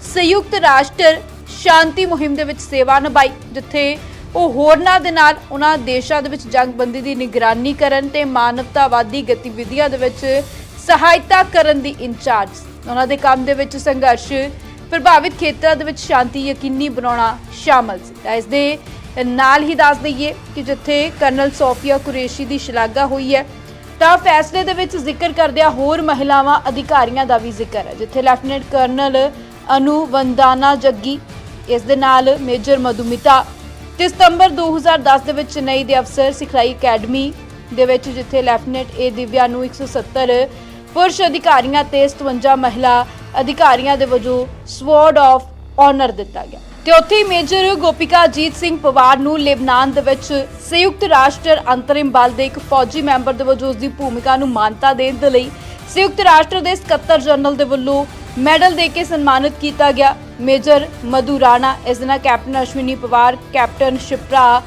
ਸੰਯੁਕਤ ਰਾਸ਼ਟਰ ਸ਼ਾਂਤੀ ਮੁਹਿੰਮ ਦੇ ਵਿੱਚ ਸੇਵਾ ਨਿਭਾਈ, ਜਿੱਥੇ ਉਹ ਹੋਰਨਾਂ ਦੇ ਨਾਲ ਉਹਨਾਂ ਦੇਸ਼ਾਂ ਦੇ ਵਿੱਚ ਜੰਗਬੰਦੀ ਦੀ ਨਿਗਰਾਨੀ ਕਰਨ ਤੇ ਮਾਨਵਤਾਵਾਦੀ ਗਤੀਵਿਧੀਆਂ ਦੇ ਵਿੱਚ ਸਹਾਇਤਾ ਕਰਨ ਦੀ ਇੰਚਾਰਜ ਉਹਨਾਂ ਦੇ ਕੰਮ ਦੇ ਵਿੱਚ ਸੰਘਰਸ਼ ਪ੍ਰਭਾਵਿਤ ਖੇਤਰਾਂ ਦੇ ਵਿੱਚ ਸ਼ਾਂਤੀ ਯਕੀਨੀ ਬਣਾਉਣਾ ਸ਼ਾਮਲ ਸੀ। ਇਸ ਦੇ ਨਾਲ ਹੀ ਦੱਸ ਦਈਏ ਕਿ ਜਿੱਥੇ ਕਰਨਲ ਸੋਫੀਆ ਕੁਰੇਸ਼ੀ ਦੀ ਸ਼ਲਾਘਾ ਹੋਈ ਹੈ, ਤਾਂ ਫੈਸਲੇ ਦੇ ਵਿੱਚ ਜ਼ਿਕਰ ਕਰਦਿਆਂ ਹੋਰ ਮਹਿਲਾਵਾਂ ਅਧਿਕਾਰੀਆਂ ਦਾ ਵੀ ਜ਼ਿਕਰ ਹੈ, ਜਿੱਥੇ ਲੈਫਟੀਨੈਂਟ ਕਰਨਲ ਅਨੂ ਵੰਦਾਨਾ ਜੱਗੀ, ਇਸ ਦੇ ਨਾਲ ਮੇਜਰ ਮਧੂਮਿਤਾ, ਤੇ ਸਤੰਬਰ 2010 ਦੇ ਵਿੱਚ ਚੇਨਈ ਦੇ ਅਫਸਰ ਸਿਖਲਾਈ ਅਕੈਡਮੀ ਦੇ ਵਿੱਚ ਜਿੱਥੇ ਲੈਫਟੀਨੈਂਟ ਏ ਦਿਵਿਆ ਨੂੰ 170 ਪੁਰਸ਼ ਅਧਿਕਾਰੀਆਂ ਤੇ 57 ਮਹਿਲਾ ਅਧਿਕਾਰੀਆਂ ਦੇ ਵਜੋਂ ਸਵਾਰਡ ਆਫ ਆਨਰ ਦਿੱਤਾ ਗਿਆ। ਤੇ ਉੱਥੇ ਹੀ ਮੇਜਰ ਗੋਪਿਕਾ ਅਜੀਤ ਸਿੰਘ ਪਵਾਰ ਨੂੰ ਲੈਬਨਾਨ ਦੇ ਵਿੱਚ ਸੰਯੁਕਤ ਰਾਸ਼ਟਰ ਅੰਤਰਿਮ ਬਲ ਦੇ ਇੱਕ ਫੌਜੀ ਮੈਂਬਰ ਦੇ ਵਜੋਂ ਉਸ ਦੀ ਭੂਮਿਕਾ ਨੂੰ ਮਾਨਤਾ ਦੇਣ ਦੇ ਲਈ ਸੰਯੁਕਤ ਰਾਸ਼ਟਰ ਦੇ ਸਕੱਤਰ ਜਨਰਲ ਦੇ ਵੱਲੋਂ ਮੈਡਲ ਦੇ ਕੇ ਸਨਮਾਨਿਤ ਕੀਤਾ ਗਿਆ। ਮੇਜਰ ਮਧੂ ਰਾਣਾ, ਇਸ ਦੇ ਕੈਪਟਨ ਅਸ਼ਵਨੀ ਪਵਾਰ, ਕੈਪਟਨ ਸ਼ਿਪਰਾ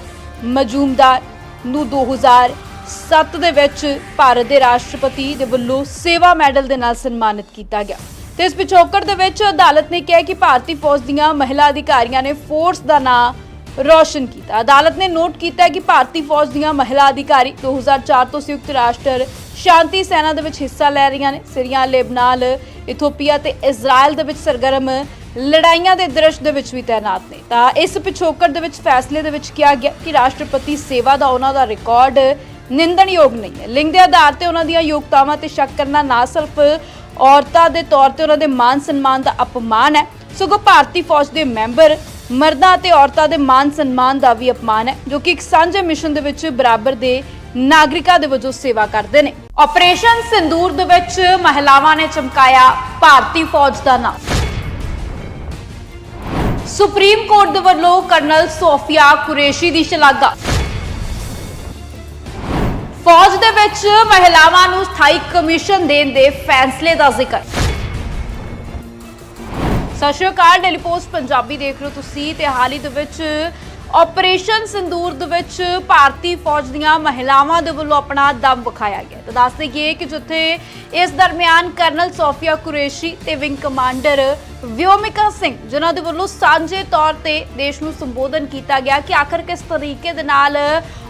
ਮਜੂਮਦਾਰ ਨੂੰ 2007 ਦੇ ਵਿੱਚ ਭਾਰਤ ਦੇ ਰਾਸ਼ਟਰਪਤੀ ਦੇ ਵੱਲੋਂ ਸੇਵਾ ਮੈਡਲ ਦੇ ਨਾਲ ਸਨਮਾਨਿਤ ਕੀਤਾ ਗਿਆ। ਤੇ ਇਸ ਪਿਛੋਕੜ ਦੇ ਵਿੱਚ ਅਦਾਲਤ ਨੇ ਕਿਹਾ ਕਿ ਭਾਰਤੀ ਫੌਜ ਦੀਆਂ ਮਹਿਲਾ ਅਧਿਕਾਰੀਆਂ ਨੇ ਫੋਰਸ ਦਾ ਨਾਂ ਰੋਸ਼ਨ ਕੀਤਾ। ਅਦਾਲਤ ਨੇ ਨੋਟ ਕੀਤਾ ਕਿ ਭਾਰਤੀ ਫੌਜ ਦੀਆਂ ਮਹਿਲਾ ਅਧਿਕਾਰੀ 2004 ਤੋਂ ਸੰਯੁਕਤ ਰਾਸ਼ਟਰ ਸ਼ਾਂਤੀ ਸੈਨਾ ਦੇ ਵਿੱਚ ਹਿੱਸਾ ਲੈ ਰਹੀਆਂ ਨੇ। ਸੀਰੀਆ, ਲੇਬਨਾਨ, ਇਥੋਪੀਆ ਤੇ ਇਜ਼ਰਾਈਲ ਦੇ ਵਿੱਚ ਸਰਗਰਮ ਲੜਾਈਆਂ ਦੇ ਦ੍ਰਿਸ਼ ਦੇ ਵਿੱਚ ਵੀ ਤਾਇਨਾਤ ਨੇ। ਤਾਂ ਇਸ ਪਿਛੋਕੜ ਦੇ ਵਿੱਚ ਫੈਸਲੇ ਦੇ ਵਿੱਚ ਕਿਹਾ ਗਿਆ ਕਿ ਰਾਸ਼ਟਰਪਤੀ ਸੇਵਾ ਦਾ ਉਹਨਾਂ ਦਾ ਰਿਕਾਰਡ ਨਿੰਦਣਯੋਗ ਨਹੀਂ ਹੈ। ਲਿੰਗ ਦੇ ਆਧਾਰ ਤੇ ਉਹਨਾਂ ਦੀਆਂ ਯੋਗਤਾਵਾਂ ਤੇ ਸ਼ੱਕ ਕਰਨਾ ਨਾ ਸਿਰਫ ਔਰਤਾਂ ਦੇ ਤੌਰ ਤੇ ਉਹਨਾਂ ਦੇ ਮਾਨ ਸਨਮਾਨ ਦਾ ਅਪਮਾਨ ਹੈ। ਸਗੋਂ ਭਾਰਤੀ ਫੌਜ ਦੇ ਮੈਂਬਰ ਮਰਦਾਂ ਅਤੇ ਔਰਤਾਂ ਦੇ ਮਾਨ ਸਨਮਾਨ ਦਾ ਵੀ ਅਪਮਾਨ ਹੈ, ਜੋ ਕਿ ਇੱਕ ਸਾਂਝੇ ਮਿਸ਼ਨ ਦੇ ਵਿੱਚ ਬਰਾਬਰ ਦੇ ਨਾਗਰਿਕਾਂ ਦੇ ਵਜੋਂ ਸੇਵਾ ਕਰਦੇ ਨੇ। ਆਪਰੇਸ਼ਨ ਸਿੰਦੂਰ ਦੇ ਵਿੱਚ ਮਹਿਲਾਵਾਂ ਨੇ ਚਮਕਾਇਆ ਭਾਰਤੀ ਫੌਜ ਦਾ ਨਾਮ। ਸੁਪਰੀਮ ਕੋਰਟ ਦੇ ਵੱਲੋਂ ਕਰਨਲ ਸੋਫੀਆ ਕੁਰੇਸ਼ੀ ਦੀ ਸ਼ਲਾਘਾ। ਫੌਜ ਦੇ ਵਿੱਚ ਮਹਿਲਾਵਾਂ ਨੂੰ ਸਥਾਈ ਕਮਿਸ਼ਨ ਦੇਣ ਦੇ ਫੈਸਲੇ ਦਾ ਜ਼ਿਕਰ। ਸਤਿ ਸ਼੍ਰੀ ਅਕਾਲ, ਡੇਲੀ ਪੋਸਟ ਪੰਜਾਬੀ ਦੇਖ ਰਹੇ ਹੋ ਤੁਸੀਂ ਤੇ ਹਾਲ ਹੀ ਦੇ ਵਿੱਚ ਆਪਰੇਸ਼ਨ ਸਿੰਦੂਰ ਦੇ ਵਿੱਚ ਭਾਰਤੀ ਫੌਜ ਦੀਆਂ ਮਹਿਲਾਵਾਂ ਦੇ ਵੱਲੋਂ ਆਪਣਾ ਦਮ ਵਿਖਾਇਆ ਗਿਆ। ਤਾਂ ਦੱਸ ਦਈਏ ਕਿ ਜਿੱਥੇ ਇਸ ਦਰਮਿਆਨ ਕਰਨਲ ਸੋਫੀਆ ਕੁਰੇਸ਼ੀ ਤੇ ਵਿੰਗ ਕਮਾਂਡਰ ਵਿਓਮਿਕਾ ਸਿੰਘ, ਜਿਨ੍ਹਾਂ ਦੇ ਵੱਲੋਂ ਸਾਂਝੇ ਤੌਰ ਤੇ ਦੇਸ਼ ਨੂੰ ਸੰਬੋਧਨ ਕੀਤਾ ਗਿਆ ਕਿ ਆਖਰ ਕਿਸ ਤਰੀਕੇ ਦੇ ਨਾਲ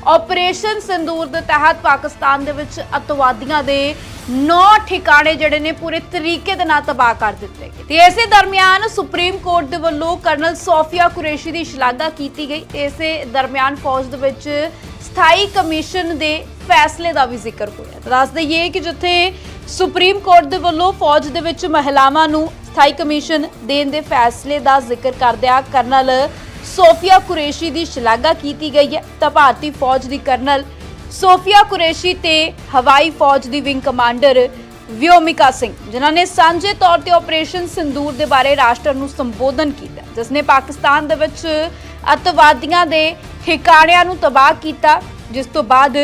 ਆਪਰੇਸ਼ਨ ਸਿੰਦੂਰ ਦੇ ਤਹਿਤ ਪਾਕਿਸਤਾਨ ਦੇ ਵਿੱਚ ਅਤਵਾਦੀਆਂ ਦੇ ਨੌ ਠਿਕਾਣੇ ਜਿਹੜੇ ਨੇ ਪੂਰੇ ਤਰੀਕੇ ਦੇ ਨਾਲ ਤਬਾਹ ਕਰ ਦਿੱਤੇ ਗਏ। ਤੇ ਇਸੇ ਦਰਮਿਆਨ ਸੁਪਰੀਮ ਕੋਰਟ ਦੇ ਵੱਲੋਂ ਕਰਨਲ ਸੋਫੀਆ ਕੁਰੇਸ਼ੀ ਦੀ ਸ਼ਲਾਘਾ ਕੀਤੀ ਗਈ। ਇਸੇ ਦਰਮਿਆਨ ਫੌਜ ਦੇ ਵਿੱਚ ਸਥਾਈ ਕਮਿਸ਼ਨ ਦੇ ਫੈਸਲੇ ਦਾ ਵੀ ਜ਼ਿਕਰ ਹੋਇਆ ਦੱਸ ਦਈਏ ਕਿ ਜਿੱਥੇ ਸੁਪਰੀਮ ਕੋਰਟ ਦੇ ਵੱਲੋਂ ਫੌਜ ਦੇ ਵਿੱਚ ਮਹਿਲਾਵਾਂ ਨੂੰ ਸਥਾਈ ਕਮਿਸ਼ਨ ਦੇਣ ਦੇ ਫੈਸਲੇ ਦਾ ਜ਼ਿਕਰ ਕਰਦਿਆਂ ਕਰਨਲ ਸੋਫੀਆ ਕੁਰੇਸ਼ੀ ਦੀ ਸ਼ਲਾਘਾ ਕੀਤੀ ਗਈ ਹੈ। ਤਾਂ ਭਾਰਤੀ ਫੌਜ ਦੀ ਕਰਨਲ ਸੋਫੀਆ ਕੁਰੇਸ਼ੀ ਤੇ ਹਵਾਈ ਫੌਜ ਦੀ ਵਿੰਗ ਕਮਾਂਡਰ ਵਿਓਮਿਕਾ ਸਿੰਘ, ਜਿਨ੍ਹਾਂ ਨੇ ਸਾਂਝੇ ਤੌਰ ਤੇ ਆਪਰੇਸ਼ਨ ਸਿੰਦੂਰ ਦੇ ਬਾਰੇ ਰਾਸ਼ਟਰ ਨੂੰ ਸੰਬੋਧਨ ਕੀਤਾ, ਜਿਸ ਨੇ ਪਾਕਿਸਤਾਨ ਦੇ ਵਿੱਚ ਅੱਤਵਾਦੀਆਂ ਦੇ ਠਿਕਾਣਿਆਂ ਨੂੰ ਤਬਾਹ ਕੀਤਾ, ਜਿਸ ਤੋਂ ਬਾਅਦ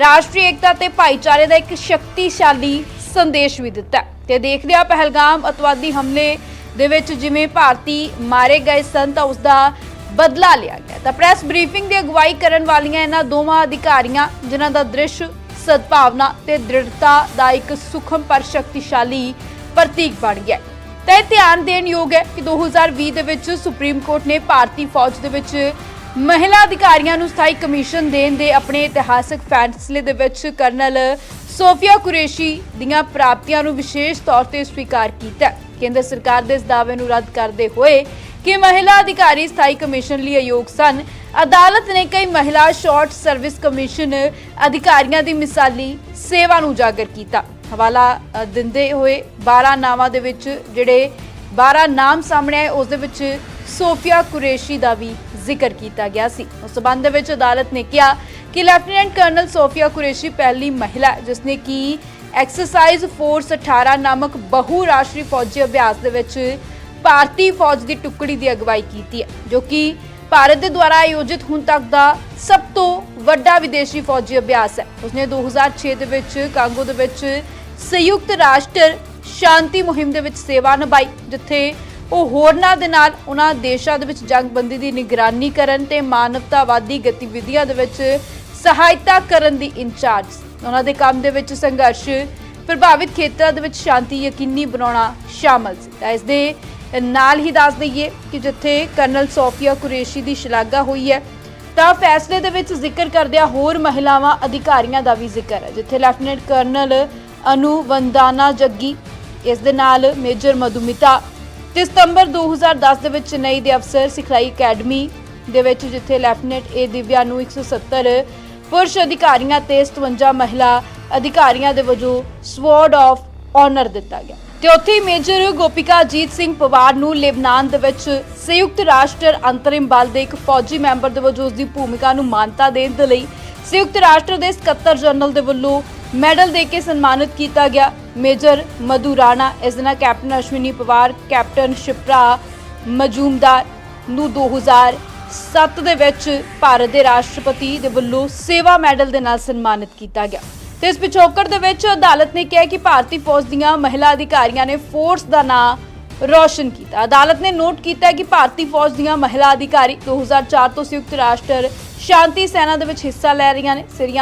ਰਾਸ਼ਟਰੀ ਏਕਤਾ ਤੇ ਭਾਈਚਾਰੇ ਦਾ ਇੱਕ ਸ਼ਕਤੀਸ਼ਾਲੀ ਸੰਦੇਸ਼ ਵੀ ਦਿੱਤਾ। ਤੇ ਦੇਖਦੇ ਆ ਪਹਿਲਗਾਮ ਅਤਵਾਦੀ ਹਮਲੇ ਦੇ ਵਿੱਚ ਜਿਵੇਂ ਭਾਰਤੀ ਮਾਰੇ ਗਏ ਸਨ, ਤਾਂ ਉਸ ਦਾ ਬਦਲਾ ਲਿਆ ਗਿਆ। ਤਾਂ ਪ੍ਰੈਸ ਬਰੀਫਿੰਗ ਦੀ ਅਗਵਾਈ ਕਰਨ ਵਾਲੀਆਂ ਇਹਨਾਂ ਦੋਵਾਂ ਅਧਿਕਾਰੀਆਂ, ਜਿਨ੍ਹਾਂ ਦਾ ਦ੍ਰਿਸ਼ ਸਦਭਾਵਨਾ ਤੇ ਦ੍ਰਿੜਤਾ ਦਾ ਇੱਕ ਸੁਖਮ ਪਰ ਸ਼ਕਤੀਸ਼ਾਲੀ ਪ੍ਰਤੀਕ ਬਣ ਗਿਆ ਤਾਂ ਇਹ ਧਿਆਨ ਦੇਣ ਯੋਗ ਹੈ ਕਿ 2020 ਦੇ ਵਿੱਚ ਸੁਪਰੀਮ ਕੋਰਟ ਨੇ ਭਾਰਤੀ ਫੌਜ ਦੇ ਵਿੱਚ ਮਹਿਲਾ ਅਧਿਕਾਰੀਆਂ ਨੂੰ ਸਥਾਈ ਕਮਿਸ਼ਨ ਦੇਣ ਦੇ ਆਪਣੇ ਇਤਿਹਾਸਕ ਫੈਸਲੇ ਦੇ ਵਿੱਚ ਕਰਨਲ ਸੋਫੀਆ ਕੁਰੇਸ਼ੀ ਦੀਆਂ ਪ੍ਰਾਪਤੀਆਂ ਨੂੰ ਵਿਸ਼ੇਸ਼ ਤੌਰ ਤੇ ਸਵੀਕਾਰ ਕੀਤਾ ਕੇਂਦਰ ਸਰਕਾਰ ਦੇ ਇਸ ਦਾਅਵੇ ਨੂੰ ਰੱਦ ਕਰਦੇ ਹੋਏ ਕਿ ਮਹਿਲਾ ਅਧਿਕਾਰੀ ਸਥਾਈ ਕਮਿਸ਼ਨ ਲਈ ਅਯੋਗ ਸਨ, ਅਦਾਲਤ ਨੇ ਕਈ ਮਹਿਲਾ ਸ਼ਾਰਟ ਸਰਵਿਸ ਕਮਿਸ਼ਨ ਅਧਿਕਾਰੀਆਂ ਦੀ ਮਿਸਾਲੀ ਸੇਵਾ ਨੂੰ ਉਜਾਗਰ ਕੀਤਾ। ਹਵਾਲਾ ਦਿੰਦੇ ਹੋਏ 12 ਨਾਵਾਂ ਦੇ ਵਿੱਚ ਜਿਹੜੇ 12 ਨਾਮ ਸਾਹਮਣੇ ਆਏ, ਉਸ ਦੇ ਵਿੱਚ ਸੋਫੀਆ ਕੁਰੇਸ਼ੀ ਦਾ ਵੀ ਜ਼ਿਕਰ ਕੀਤਾ ਗਿਆ ਸੀ। ਉਸ ਸਬੰਧ ਦੇ ਵਿੱਚ ਅਦਾਲਤ ਨੇ ਕਿਹਾ ਕਿ ਲੈਫਟੀਨੈਂਟ ਕਰਨਲ ਸੋਫੀਆ ਕੁਰੇਸ਼ੀ ਪਹਿਲੀ ਮਹਿਲਾ ਜਿਸ ਨੇ ਕਿ ਐਕਸਰਸਾਈਜ਼ ਫੋਰਸ 18 ਨਾਮਕ ਬਹੁ ਰਾਸ਼ਟਰੀ ਫੌਜੀ ਅਭਿਆਸ ਦੇ ਵਿੱਚ ਭਾਰਤੀ ਫੌਜ ਦੀ ਟੁਕੜੀ ਦੀ ਅਗਵਾਈ ਕੀਤੀ ਹੈ, ਜੋ ਕਿ ਭਾਰਤ ਦੇ ਦੁਆਰਾ ਆਯੋਜਿਤ ਹੁਣ ਤੱਕ ਦਾ ਸਭ ਤੋਂ ਵੱਡਾ ਵਿਦੇਸ਼ੀ ਫੌਜੀ ਅਭਿਆਸ ਹੈ। ਉਸਨੇ 2006 ਦੇ ਵਿੱਚ ਕਾਂਗੋ ਦੇ ਵਿੱਚ ਸੰਯੁਕਤ ਰਾਸ਼ਟਰ ਸ਼ਾਂਤੀ ਮੁਹਿੰਮ ਦੇ ਵਿੱਚ ਸੇਵਾ ਨਿਭਾਈ, ਜਿੱਥੇ ਉਹ ਹੋਰਨਾਂ ਦੇ ਨਾਲ ਉਹਨਾਂ ਦੇਸ਼ਾਂ ਦੇ ਵਿੱਚ ਜੰਗਬੰਦੀ ਦੀ ਨਿਗਰਾਨੀ ਕਰਨ ਤੇ ਮਾਨਵਤਾਵਾਦੀ ਗਤੀਵਿਧੀਆਂ ਦੇ ਵਿੱਚ ਸਹਾਇਤਾ ਕਰਨ ਦੀ ਇੰਚਾਰਜ ਸੀ। ਉਹਨਾਂ ਦੇ ਕੰਮ ਦੇ ਵਿੱਚ ਸੰਘਰਸ਼ ਪ੍ਰਭਾਵਿਤ ਖੇਤਰਾਂ ਦੇ ਵਿੱਚ ਸ਼ਾਂਤੀ ਯਕੀਨੀ ਬਣਾਉਣਾ ਸ਼ਾਮਲ ਸੀ। ਤਾਂ ਇਸ ਦੇ ਨਾਲ ਹੀ ਦੱਸ ਦਈਏ ਕਿ ਜਿੱਥੇ ਕਰਨਲ ਸੋਫੀਆ ਕੁਰੇਸ਼ੀ ਦੀ ਸ਼ਲਾਘਾ ਹੋਈ ਹੈ, ਤਾਂ ਫੈਸਲੇ ਦੇ ਵਿੱਚ ਜ਼ਿਕਰ ਕਰਦਿਆਂ ਹੋਰ ਮਹਿਲਾਵਾਂ ਅਧਿਕਾਰੀਆਂ ਦਾ ਵੀ ਜ਼ਿਕਰ ਹੈ, ਜਿੱਥੇ ਲੈਫਟੀਨੈਂਟ ਕਰਨਲ ਅਨੂ ਵੰਦਾਨਾ ਜੱਗੀ, ਇਸ ਦੇ ਨਾਲ ਮੇਜਰ ਮਧੂਮਿਤਾ। ਤੇ ਸਤੰਬਰ 2010 ਦੇ ਵਿੱਚ ਚੇਨਈ ਦੇ ਅਫਸਰ ਸਿਖਲਾਈ ਅਕੈਡਮੀ ਦੇ ਵਿੱਚ, ਜਿੱਥੇ ਲੈਫਟੀਨੈਂਟ ਏ ਦਿਵਿਆ ਨੂੰ 170 ਪੁਰਸ਼ ਅਧਿਕਾਰੀਆਂ ਤੇ 57 ਮਹਿਲਾ ਅਧਿਕਾਰੀਆਂ ਦੇ ਵਜੋਂ ਸਵਾਰਡ ਆਫ ਆਨਰ ਦਿੱਤਾ ਗਿਆ। ਤੇ ਉੱਥੇ ਮੇਜਰ ਗੋਪਿਕਾ ਅਜੀਤ ਸਿੰਘ ਪਵਾਰ ਨੂੰ ਲੈਬਨਾਨ ਦੇ ਵਿੱਚ ਸੰਯੁਕਤ ਰਾਸ਼ਟਰ ਅੰਤਰਿਮ ਬਲ ਦੇ ਇੱਕ ਫੌਜੀ ਮੈਂਬਰ ਦੇ ਵਜੋਂ ਉਸ ਦੀ ਭੂਮਿਕਾ ਨੂੰ ਮਾਨਤਾ ਦੇਣ ਦੇ ਲਈ ਸੰਯੁਕਤ ਰਾਸ਼ਟਰ ਦੇ ਸਕੱਤਰ ਜਨਰਲ ਦੇ ਵੱਲੋਂ ਮੈਡਲ ਦੇ ਕੇ ਸਨਮਾਨਿਤ ਕੀਤਾ ਗਿਆ। ਮੇਜਰ ਮਧੂ ਰਾਣਾ, ਇਸ ਦੇ ਕੈਪਟਨ ਅਸ਼ਵਿਨੀ ਪਵਾਰ, ਕੈਪਟਨ ਸ਼ਿਪਰਾ ਮਜੂਮਦਾਰ ਨੂੰ 2007 ਦੇ ਵਿੱਚ ਭਾਰਤ ਦੇ ਰਾਸ਼ਟਰਪਤੀ ਦੇ ਵੱਲੋਂ ਸੇਵਾ ਮੈਡਲ ਦੇ ਨਾਲ ਸਨਮਾਨਿਤ ਕੀਤਾ ਗਿਆ। ਤੇ ਇਸ ਪਿਛੋਕੜ ਦੇ ਵਿੱਚ ਅਦਾਲਤ ਨੇ ਕਿਹਾ ਕਿ ਭਾਰਤੀ ਫੌਜ ਦੀਆਂ ਮਹਿਲਾ ਅਧਿਕਾਰੀਆਂ ਨੇ ਫੋਰਸ ਦਾ ਨਾਂ ਰੋਸ਼ਨ ਕੀਤਾ। ਅਦਾਲਤ ਨੇ ਨੋਟ ਕੀਤਾ ਕਿ ਭਾਰਤੀ ਫੌਜ ਦੀਆਂ ਮਹਿਲਾ ਅਧਿਕਾਰੀ 2004 ਤੋਂ ਸੰਯੁਕਤ ਰਾਸ਼ਟਰ ਸ਼ਾਂਤੀ ਸੈਨਾ ਦੇ ਵਿੱਚ ਹਿੱਸਾ ਲੈ ਰਹੀਆਂ ਨੇ। ਸਿਰੀਆ